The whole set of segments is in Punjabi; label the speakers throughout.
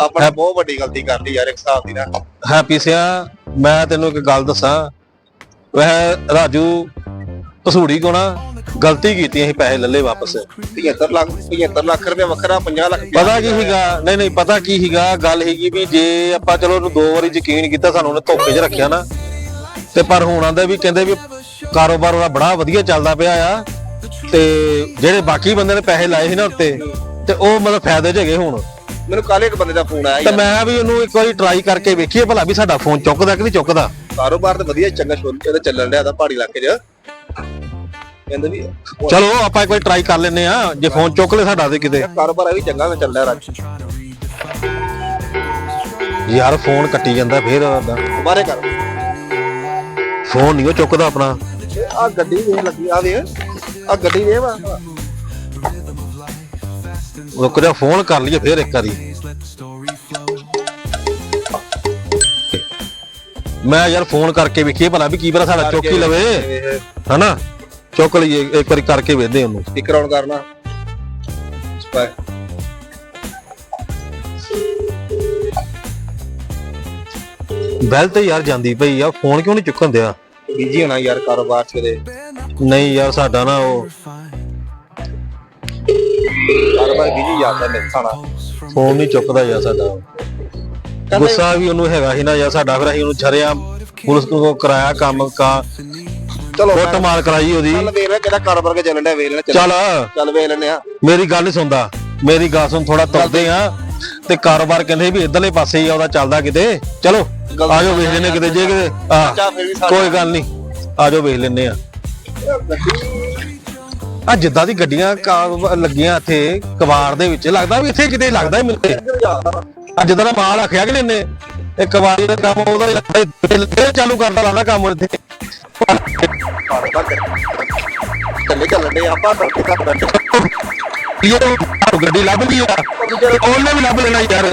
Speaker 1: ਆਪਾਂ ਨੇ ਬਹੁਤ ਵੱਡੀ ਗਲਤੀ ਕਰ ਲਈ ਯਾਰ ਇੱਕ ਹਿਸਾਬ ਦੀ ਨਾ।
Speaker 2: ਹੈਪੀ ਸਿਆ ਮੈਂ ਤੈਨੂੰ ਇੱਕ ਗੱਲ ਦੱਸਾਂ। ਵਹ ਰਾਜੂ ਪਸੂੜੀ ਕੋ ਨਾ ਗਲਤੀ ਕੀਤੀ ਅਸੀਂ ਪੈਸੇ ਲੱਲੇ ਵਾਪਸ।
Speaker 1: 75 ਲੱਖ 75 ਲੱਖ ਰੁਪਏ ਵੱਖਰਾ 50 ਲੱਖ
Speaker 2: ਪਤਾ ਕੀ ਸੀਗਾ? ਨਹੀਂ ਨਹੀਂ ਪਤਾ ਕੀ ਸੀਗਾ? ਗੱਲ ਸੀਗੀ ਵੀ ਜੇ ਆਪਾਂ ਚਲੋ ਉਹਨੂੰ ਦੋ ਵਾਰੀ ਯਕੀਨ ਕੀਤਾ ਸਾਨੂੰ ਉਹਨੇ ਧੋਖੇ 'ਚ ਰੱਖਿਆ ਨਾ। ਤੇ ਪਰ ਹੁਣ ਆਂਦੇ ਵੀ ਕਹਿੰਦੇ ਵੀ ਕਾਰੋਬਾਰ ਉਹਦਾ ਬੜਾ ਵਧੀਆ ਚੱਲਦਾ ਪਿਆ ਆ। ਤੇ ਜਿਹੜੇ ਬਾਕੀ ਬੰਦੇ ਨੇ ਪੈਸੇ ਲਾਏ ਸੀ ਨਾ ਉੱਤੇ ਤੇ ਉਹ ਮਤਲਬ ਫਾਇਦੇ 'ਚ ਹੈਗੇ ਹੁਣ।
Speaker 1: ਮੈਨੂੰ ਕੱਲ ਇੱਕ ਬੰਦੇ ਦਾ ਫੋਨ ਆਇਆ
Speaker 2: ਤੇ
Speaker 1: ਯਾਰ।
Speaker 2: ਮੈਂ ਵੀ ਉਹਨੂੰ ਇੱਕ ਵਾਰੀ ਟਰਾਈ ਕਰਕੇ ਵੇਖੀਏ ਭਲਾ ਵੀ ਸਾਡਾ ਫੋਨ ਚੁੱਕਦਾ ਕਿ ਨਹੀਂ ਚੁੱਕਦਾ।
Speaker 1: ਕਾਰੋਬਾਰ ਤਾਂ ਵਧੀਆ ਚੰਗਾ ਸ਼ੁਰੂ ਤੇ ਚੱਲਣ ਡਿਆ ਦਾ ਪਹਾੜੀ ਇਲਾਕੇ 'ਚ। ਕਹਿੰਦੇ ਵੀ
Speaker 2: ਚਲੋ ਆਪਾਂ ਇੱਕ ਵਾਰੀ ਟਰਾਈ ਕਰ ਲੈਨੇ ਆ ਜੇ ਫੋਨ ਚੁੱਕ ਲੈ ਸਾਡਾ ਤੇ ਕਿਤੇ।
Speaker 1: ਕਾਰੋਬਾਰ ਇਹ ਵੀ ਚੰਗਾ ਚੱਲ ਰਿਹਾ ਰਾਜ।
Speaker 2: ਯਾਰ ਫੋਨ ਕੱਟੀ ਜਾਂਦਾ ਫੇਰ ਉਹਦਾ
Speaker 1: ਦੁਬਾਰੇ ਕਰ।
Speaker 2: ਫੋਨ ਨਹੀਂ ਉਹ ਚੁੱਕਦਾ ਆਪਣਾ।
Speaker 1: ਆ ਗੱਡੀ ਵੇਖ ਲੱਗੀ ਆ ਵੇ ਆ ਗੱਡੀ ਵੇ ਵਾ।
Speaker 2: ਰੁਕ ਜਾ ਫੋਨ ਕਰ ਲਈਏ ਫੇਰ ਇੱਕ ਵਾਰੀ। ਮੈਂ ਯਾਰ ਫੋਨ ਕਰਕੇ ਵੇਖੀਏ ਭਲਾ ਵੀ ਕੀ ਪਤਾ ਸਾਡਾ ਚੁੱਕ ਹੀ ਲਵੇ। ਹਨਾ? ਚੁੱਕ ਲਈਏ ਇੱਕ ਵਾਰੀ ਕਰਕੇ ਵੇਖਦੇ ਉਹਨੂੰ।
Speaker 1: ਸਪੀਕਰ ਆਨ ਕਰਨਾ।
Speaker 2: ਬੈਲ ਤੇ ਯਾਰ ਜਾਂਦੀ ਪਈ ਆ ਫੋਨ ਕਿਉਂ ਨਹੀਂ ਚੁੱਕਣ ਦਿਆ?
Speaker 1: ਬੀਜੀ ਹੋਣਾ ਯਾਰ ਕਾਰੋਬਾਰ 'ਚ ਕਿਤੇ।
Speaker 2: ਨਹੀਂ ਯਾਰ ਸਾਡਾ ਨਾ ਉਹ
Speaker 1: ਕਾਰੋਬਾਰ ਬੀਜੀ ਜਾਂਦਾ ਨੇ ਸਾਡਾ
Speaker 2: ਫੋਨ ਨਹੀਂ ਚੁੱਕਦਾ ਯਾਰ ਸਾਡਾ। ਗੁੱਸਾ ਵੀ ਉਹਨੂੰ ਹੈਗਾ ਸੀ ਨਾ ਯਾਰ ਸਾਡਾ ਫਿਰ ਅਸੀਂ ਉਹਨੂੰ ਛਰਿਆ ਪੁਲਿਸ ਕੋ ਕਰਾਇਆ ਕੰਮ ਕਾ।
Speaker 1: ਚਲੋ
Speaker 2: ਕੁੱਟ ਮਾਰ ਕਰਾਈ ਉਹਦੀ।
Speaker 1: ਚੱਲ ਵੇਖ ਲੈ ਕਿਹੜਾ ਕਾਰੋਬਾਰ ਕੇ ਚੱਲਣ ਡਿਆ ਵੇਖ ਲੈ
Speaker 2: ਚੱਲ।
Speaker 1: ਚੱਲ। ਵੇਖ ਲੈਨੇ ਆ
Speaker 2: ਮੇਰੀ ਗੱਲ ਨਹੀਂ ਸੁਣਦਾ। ਮੇਰੀ ਗੱਲ ਸੁਣ ਥੋੜਾ ਤੁਰਦੇ ਆ ਤੇ ਕਾਰੋਬਾਰ ਕਹਿੰਦੇ ਵੀ ਇਧਰਲੇ ਪਾਸੇ ਹੀ ਆ ਉਹਦਾ ਚੱਲਦਾ ਕਿਤੇ। ਚਲੋ ਆਜੋ ਵੇਖ ਲੈਨੇ ਕਿਤੇ ਜੇ ਕਿਤੇ ਕੋਈ ਗੱਲ ਨਹੀਂ ਆਜੋ ਵੇਖ ਲੈਨੇ ਆ ਆ ਜਿੱਦਾਂ ਦੀ ਗੱਡੀਆਂ ਕਾ- ਲੱਗੀਆਂ ਇੱਥੇ ਕਬਾੜ ਦੇ ਵਿੱਚ ਲੱਗਦਾ ਵੀ ਇੱਥੇ ਕਿਤੇ ਲੱਗਦਾ ਮਿਲਦੇ। ਆ ਜਿੱਦਾਂ ਦਾ ਮਾਲ ਆਖਿਆ ਕਿ ਲੈਨੇ ਇਹ ਕਬਾੜੀ ਦਾ ਕੰਮ ਉਹਦਾ ਹੀ ਲੱਗਦਾ ਚਾਲੂ ਕਰਦਾ ਲੱਗਦਾ ਕੰਮ ਇੱਥੇ।
Speaker 1: ਚੱਲੇ ਚੱਲਣ ਡੇ ਆਪਾਂ
Speaker 2: ਇਹ ਗੱਡੀ ਲੱਭ ਲਈ ਆ ਉਹਨੇ ਵੀ ਲੱਭ ਲੈਣਾ ਯਾਰ।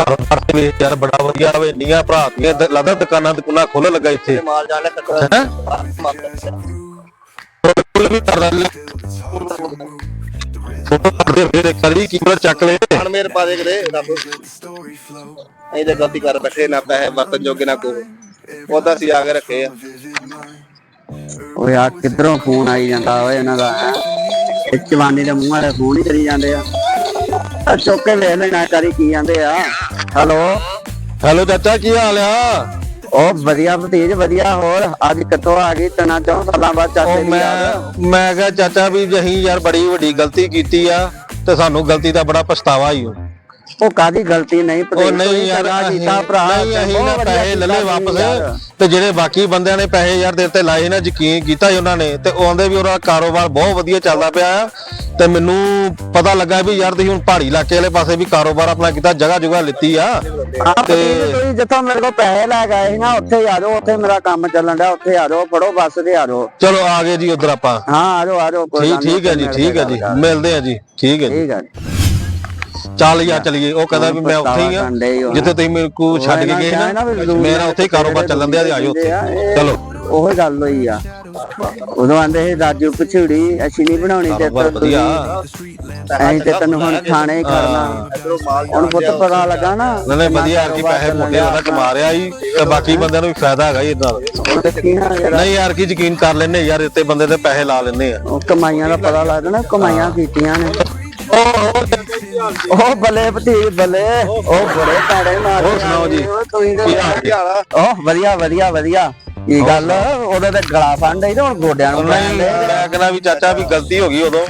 Speaker 2: ਕਾਰੋਬਾਰ ਤੇ ਯਾਰ ਬੜਾ ਵਧੀਆ ਵੇ ਨੀਆਂ ਭਰਾ ਦੀਆਂ ਲੱਗਦਾ ਦੁਕਾਨਾਂ ਤੇ ਕੁੱਲਾ ਖੋਲ ਲੱਗਾ ਇੱਥੇ।
Speaker 1: ਮਾਲ ਜਾਣ ਲੈ
Speaker 2: ਹੈ? ਫੁੱਲ ਵੀ ਕਰਦਾ ਲੈ ਫੋਟੋ ਕਰਦੇ ਫੇਰ ਕਰੀ ਚੱਕ ਲੈ
Speaker 1: ਹਣ ਮੇਰ ਪਾ ਦੇ ਕਰੇ ਰੱਬ। ਅਸੀਂ ਤੇ ਗਲਤੀ ਕਰ ਬੈਠੇ ਨਾ ਪੈਸੇ ਵਰਤਨ ਜੋਗੇ ਨਾ ਕੋ ਉਹਦਾ ਸੀ ਆ ਕੇ ਰੱਖੇ ਆ।
Speaker 3: ਓਏ ਆ ਕਿੱਧਰੋਂ ਫੋਨ ਆਈ ਜਾਂਦਾ ਓਏ ਇਹਨਾਂ ਦਾ? ਇਹ ਜਵਾਨੀ ਦੇ ਮੂੰਹ ਵਾਲੇ ਫੋਨ ਹੀ ਕਰੀ ਜਾਂਦੇ ਆ। ਆ ਚੁੱਕ ਕੇ ਵੇਖ ਲੈਣਾ ਕਰੀ ਕੀ ਜਾਂਦੇ ਆ। ਹੈਲੋ।
Speaker 2: ਹੈਲੋ ਚਾਚਾ ਕੀ ਹਾਲ ਆ?
Speaker 3: ਉਹ ਵਧੀਆ ਭਤੀਜ ਵਧੀਆ ਹੋਰ? ਅੱਜ ਕਿੱਥੋਂ ਆ ਗਈ? ਤਨਾ ਚੌਂ ਸਾਲਾਂ ਬਾਅਦ ਚਾਚੇ
Speaker 2: ਉਹ
Speaker 3: ਦੀ
Speaker 2: ਮੈਂ
Speaker 3: ਯਾਦ
Speaker 2: ਮੈਂ ਕਿਹਾ ਚਾਚਾ ਵੀ ਜਹੀਂ ਯਾਰ ਬੜੀ ਵੱਡੀ ਗਲਤੀ ਕੀਤੀ ਆ ਤੇ ਸਾਨੂੰ ਗਲਤੀ ਦਾ ਬੜਾ ਪਛਤਾਵਾ ਹੀ ਓ।
Speaker 3: ਉਹ ਕਾਦੀ ਗਲਤੀ? ਨਹੀਂ
Speaker 2: ਉਹ ਨਹੀਂ ਯਾਰ
Speaker 3: ਕੀਤਾ ਭਰਾ
Speaker 2: ਨਹੀਂ
Speaker 3: ਤੇ
Speaker 2: ਅਸੀਂ ਨਾ ਪੈਸੇ ਲੈ ਲਏ
Speaker 3: ਕੀਤਾ ਤੁਸੀਂ ਯਾਰ।
Speaker 2: ਵਾਪਸ। ਤੇ ਜਿਹੜੇ ਬਾਕੀ ਬੰਦਿਆਂ ਨੇ ਪੈਸੇ ਯਾਰ ਦੇ ਲਾਏ ਨਾ ਯਕੀਨ ਕੀਤਾ ਉਹਨਾਂ ਨੇ ਤੇ ਉਹ ਆਂਦੇ ਵੀ ਉਹਦਾ ਕਾਰੋਬਾਰ ਬਹੁਤ ਵਧੀਆ ਚੱਲਦਾ ਪਿਆ ਆ। ਤੇ ਮੈਨੂੰ ਪਤਾ ਲੱਗਾ ਵੀ ਯਾਰ ਤੁਸੀਂ ਹੁਣ ਪਹਾੜੀ ਇਲਾਕੇ ਵਾਲੇ ਪਾਸੇ ਵੀ ਕਾਰੋਬਾਰ ਆਪਣਾ ਕੀਤਾ ਜਗ੍ਹਾ ਜੁਗਾ ਲਿੱਤੀ ਆ।
Speaker 3: ਭਤੀਜ ਤੁਸੀਂ ਜਿੱਥੋਂ ਮੇਰੇ ਕੋਲ ਪੈਸੇ ਲੈ ਕੇ ਆਏ ਸੀ ਨਾ ਉੱਥੇ ਆ ਜਾਓ ਉੱਥੇ ਮੇਰਾ ਕੰਮ ਚੱਲਣ ਡਿਆ ਉੱਥੇ ਆ ਜਾਓ ਫੜੋ ਬੱਸ ਤੇ ਆ ਜਾਓ।
Speaker 2: ਚਲੋ ਆ ਗਏ ਜੀ ਉਧਰ ਆਪਾਂ।
Speaker 3: ਹਾਂ ਆ ਜਾਓ ਆ ਜਾਓ
Speaker 2: ਠੀਕ ਠੀਕ ਹੈ ਜੀ ਠੀਕ ਹੈ ਜੀ ਮਿਲਦੇ ਆ ਜੀ ਠੀਕ ਹੈ ਜੀ।
Speaker 3: ਠੀਕ ਹੈ ਜੀ।
Speaker 2: ਚੱਲ ਯਾਰ ਚਲੀਏ ਉਹ ਕਹਿੰਦਾ ਵੀ ਮੈਂ ਉੱਥੇ ਹੀ ਆ।
Speaker 3: ਹੋ।
Speaker 2: ਜਿੱਥੇ ਤੁਸੀਂ ਮੇਰੇ ਕੋ ਛੱਡ ਕੇ ਗਏ ਨਾ ਮੇਰਾ ਉੱਥੇ ਹੀ ਕਾਰੋਬਾਰ ਚੱਲਣ ਦਿਆ ਤੇ ਆਜੋ ਉੱਥੇ ਚਲੋ।
Speaker 3: ਉਹ ਗੱਲ ਹੋਈ ਆ। ਉਦੋਂ ਆਂਦੇ ਸੀ ਰਾਜੂ ਪਛੂੜੀ ਅਸੀਂ ਨਹੀਂ ਬਣਾਉਣੀ ਤੇ
Speaker 2: ਵਧੀਆ।
Speaker 3: ਅਸੀਂ ਤੇ ਤੈਨੂੰ ਹੁਣ ਖਾਣੇ ਹੀ ਕਰਨਾ। ਹੁਣ ਪੁੱਤ ਪਤਾ ਲੱਗਾ ਨਾ
Speaker 2: ਨਹੀਂ ਵਧੀਆ ਯਾਰ ਕੀ ਪੈਸੇ ਮੁੰਡੇ ਉਹਦਾ ਕਮਾ ਰਿਹਾ ਸੀ ਤੇ ਬਾਕੀ ਬੰਦਿਆਂ ਨੂੰ ਵੀ ਫਾਇਦਾ ਹੈਗਾ ਜੀ ਇਦਾਂ ਨਹੀਂ ਯਾਰ ਕੀ ਯਕੀਨ ਕਰ ਲੈਨੇ ਯਾਰ ਇੱਥੇ ਬੰਦੇ ਤੇ ਪੈਸੇ ਲਾ ਲੈਨੇ ਆ।
Speaker 3: ਕਮਾਈਆਂ ਦਾ ਪਤਾ ਲੱਗਦਾ ਨਾ ਕਮਾਈਆਂ ਕੀਤੀਆਂ ਨੇ। ਉਹ ਬੱਲੇ ਭਤੀਜ ਬੱਲੇ। ਉਹ ਬੜੇ ਪੈੜੇ ਮਾਰ
Speaker 2: ਹੋਰ ਸੁਣਾਓ ਜੀ?
Speaker 3: ਤੁਸੀਂ
Speaker 2: ਕੀ ਹਾਲ
Speaker 1: ਕੀ ਆ
Speaker 3: ਉਹ ਵਧੀਆ ਵਧੀਆ ਵਧੀਆ। ਇਹ ਗੱਲ? ਉਹਦੇ ਤੇ ਗਲਾ ਫੰਡ ਹੀ ਤੇ ਹੁਣ ਗੋਡਿਆਂ ਨੂੰ
Speaker 2: ਨਹੀਂ ਮੈਂ ਕਹਿੰਦਾ ਵੀ ਚਾਚਾ ਵੀ ਗਲਤੀ ਹੋ ਗਈ ਉਦੋਂ।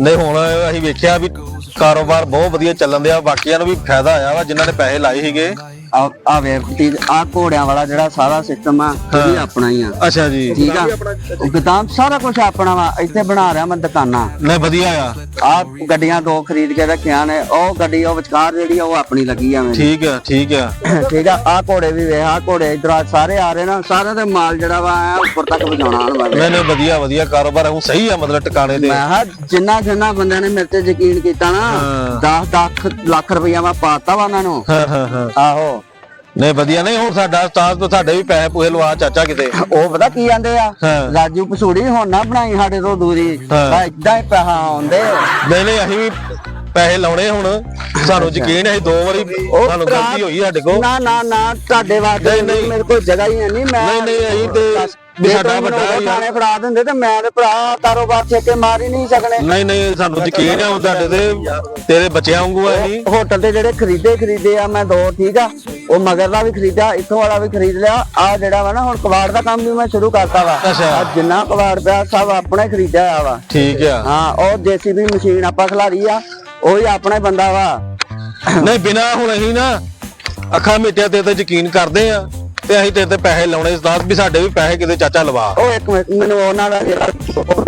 Speaker 2: ਨਹੀਂ ਹੁਣ ਅਸੀਂ ਵੇਖਿਆ ਵੀ ਕਾਰੋਬਾਰ ਬਹੁਤ ਵਧੀਆ ਚੱਲਣ ਦਿਆ। ਬਾਕੀਆਂ ਨੂੰ ਵੀ ਫਾਇਦਾ ਆਇਆ ਵਾ ਜਿਨ੍ਹਾਂ ਨੇ ਪੈਸੇ ਲਾਏ ਸੀਗੇ।
Speaker 3: ਆ ਆ ਵੇ ਭਤੀਜ ਆ ਘੋੜਿਆਂ ਵਾਲਾ ਜਿਹੜਾ ਸਾਰਾ ਸਿਸਟਮ ਆ ਇਹ ਵੀ ਆਪਣਾ ਹੀ ਆ।
Speaker 2: ਅੱਛਾ ਜੀ।
Speaker 3: ਠੀਕ ਆ? ਗਦਾਮ ਸਾਰਾ ਕੁਝ ਆਪਣਾ ਵਾ ਇੱਥੇ ਬਣਾ ਰਿਹਾ ਮੈਂ ਦੁਕਾਨਾਂ।
Speaker 2: ਨਹੀਂ ਵਧੀਆ ਆ।
Speaker 3: ਆ ਗੱਡੀਆਂ ਦੋ ਖਰੀਦ ਕੇ ਰੱਖੀਆਂ ਨੇ ਉਹ ਗੱਡੀ ਉਹ ਵਿਚਕਾਰ ਜਿਹੜੀ ਆ ਉਹ ਆਪਣੀ ਲੱਗੀ ਆ ਮੇਰੀ
Speaker 2: ਠੀਕ ਆ ਠੀਕ ਆ।
Speaker 3: ਠੀਕ ਆ? ਆ ਘੋੜੇ ਵੀ ਵੇਖ ਆ ਘੋੜੇ ਇਧਰ ਆ ਸਾਰੇ ਆ ਰਹੇ ਨਾ ਸਾਰਿਆਂ ਦੇ ਮਾਲ ਜਿਹੜਾ ਵਾ ਐਂ ਉੱਪਰ ਤੱਕ ਪਹੁੰਚਾਉਣਾ ਆਉਣ ਵਾਲੇ।
Speaker 2: ਨਹੀਂ ਵਧੀਆ ਵਧੀਆ ਕਾਰੋਬਾਰ ਹੁਣ ਸਹੀ ਆ ਮਤਲਬ ਟਿਕਾਣੇ ਤੇ।
Speaker 3: ਮੈਂ ਕਿਹਾ ਜਿੰਨਾ ਜਿੰਨਾ ਬੰਦਿਆਂ ਨੇ ਮੇਰੇ ਤੇ ਯਕੀਨ ਕੀਤਾ ਨਾ
Speaker 2: ਹਾਂ।
Speaker 3: 10 ਲੱਖ ਲੱਖ ਰੁਪਈਆ ਮੈਂ ਪਾਤਾ ਵਾ ਉਹਨਾਂ ਨੂੰ
Speaker 2: ਹਾਂ ਹਾਂ ਹਾਂ।
Speaker 3: ਆਹੋ।
Speaker 2: ਨਹੀਂ ਵਧੀਆ ਨਹੀਂ ਹੁਣ ਸਾਡਾ ਉਸਤਾਦ ਤੋਂ ਸਾਡੇ ਵੀ ਪੈਸੇ ਪੂਹੇ ਲਵਾ ਚਾਚਾ ਕਿਤੇ।
Speaker 3: ਉਹ ਪਤਾ ਕੀ ਕਹਿੰਦੇ ਆ?
Speaker 2: ਹਾਂ।
Speaker 3: ਰਾਜੂ ਪਸੂੜੀ ਹੁਣ ਨਾ ਬਣਾਈ ਸਾਡੇ ਤੋਂ ਦੂਰੀ।
Speaker 2: ਹਾਂ।
Speaker 3: ਇਦਾਂ ਹੀ ਪੈਸਾ ਆਉਂਦੇ
Speaker 2: ਨਹੀਂ ਨਹੀਂ ਅਸੀਂ ਵੀ ਪੈਸੇ ਲਾਉਣੇ ਹੁਣ। ਸਾਨੂੰ ਯਕੀਨ ਹੈ ਅਸੀਂ ਦੋ ਵਾਰੀ ਸਾਨੂੰ
Speaker 3: ਭਰਾ-
Speaker 2: ਗਲਤੀ ਹੋਈ ਸਾਡੇ ਕੋਲ।
Speaker 3: ਨਾ ਨਾ ਨਾ ਤੁਹਾਡੇ ਵਾਸਤੇ
Speaker 2: ਨਹੀਂ, ਨਹੀਂ।
Speaker 3: ਮੇਰੇ ਕੋਲ ਜਗ੍ਹਾ ਹੀ ਹੈ ਨਹੀਂ ਮੈਂ
Speaker 2: ਨਹੀਂ, ਨਹੀਂ, ਅਸੀਂ ਤੇ ਵੀ
Speaker 3: ਜੇ
Speaker 2: ਸਾਡਾ
Speaker 3: ਤੁਸੀਂ ਮੈਨੂੰ
Speaker 2: ਵੱਡਾ
Speaker 3: ਉਹ
Speaker 2: ਹੀ ਆ।
Speaker 3: ਥਾਣੇ ਫੜਾ ਦਿੰਦੇ ਤੇ ਮੈਂ ਤੇ ਭਰਾ ਕਾਰੋਬਾਰ ਠੇਕੇ ਮਾਰ ਹੀ ਨਹੀਂ ਸਕਣੇ।
Speaker 2: ਨਹੀਂ ਨਹੀਂ ਸਾਨੂੰ ਯਕੀਨ ਹੈ ਹੁਣ ਤੁਹਾਡੇ ਤੇ ਤੇਰੇ ਬੱਚਿਆਂ ਵਾਂਗੂ ਆ ਅਸੀਂ
Speaker 3: ਹੋਟਲ ਦੇ ਜਿਹੜੇ ਖਰੀਦੇ ਖਰੀਦੇ ਆ ਮੈਂ ਦੋ ਠੀਕ ਆ। ਉਹ ਮਗਰਲਾ ਵੀ ਖਰੀਦਿਆ ਇੱਥੋਂ ਵਾਲਾ ਵੀ ਖਰੀਦ ਲਿਆ। ਆ ਜਿਹੜਾ ਵਾ ਨਾ ਹੁਣ ਕਬਾੜ ਦਾ ਕੰਮ ਵੀ ਮੈਂ ਸ਼ੁਰੂ ਕਰਤਾ ਵਾ।
Speaker 2: ਅੱਛਾ।
Speaker 3: ਆਹ ਜਿੰਨਾ ਕਬਾੜ ਪਿਆ ਸਭ ਆਪਣੇ ਖਰੀਦਿਆ ਆ ਵਾ।
Speaker 2: ਠੀਕ ਆ।
Speaker 3: ਹਾਂ ਉਹ ਜੀਸੀਬੀ ਮਸ਼ੀਨ ਆਪਾਂ ਖਿਲਾਰੀ ਆ ਉਹ ਆਪਣਾ ਹੀ ਬੰਦਾ ਵਾ।
Speaker 2: ਨਹੀਂ ਬਿਨਾ ਹੁਣ ਅਸੀਂ ਨਾ ਅੱਖਾਂ ਮਿਟਿਆ ਤੇ ਤੇ ਯਕੀਨ ਕਰਦੇ ਆ। ਤੇ ਅਸੀਂ ਤੇਰੇ ਤੇ ਪੈਸੇ ਲਾਉਣੇ ਸਦਾਤ ਵੀ ਸਾਡੇ ਵੀ ਪੈਸੇ ਕਿਤੇ ਚਾਚਾ ਲਵਾ।
Speaker 3: ਉਹ ਇੱਕ ਮਿੰਟ ਮੈਨੂੰ ਉਹਨਾਂ ਦਾ ਜਿਹੜਾ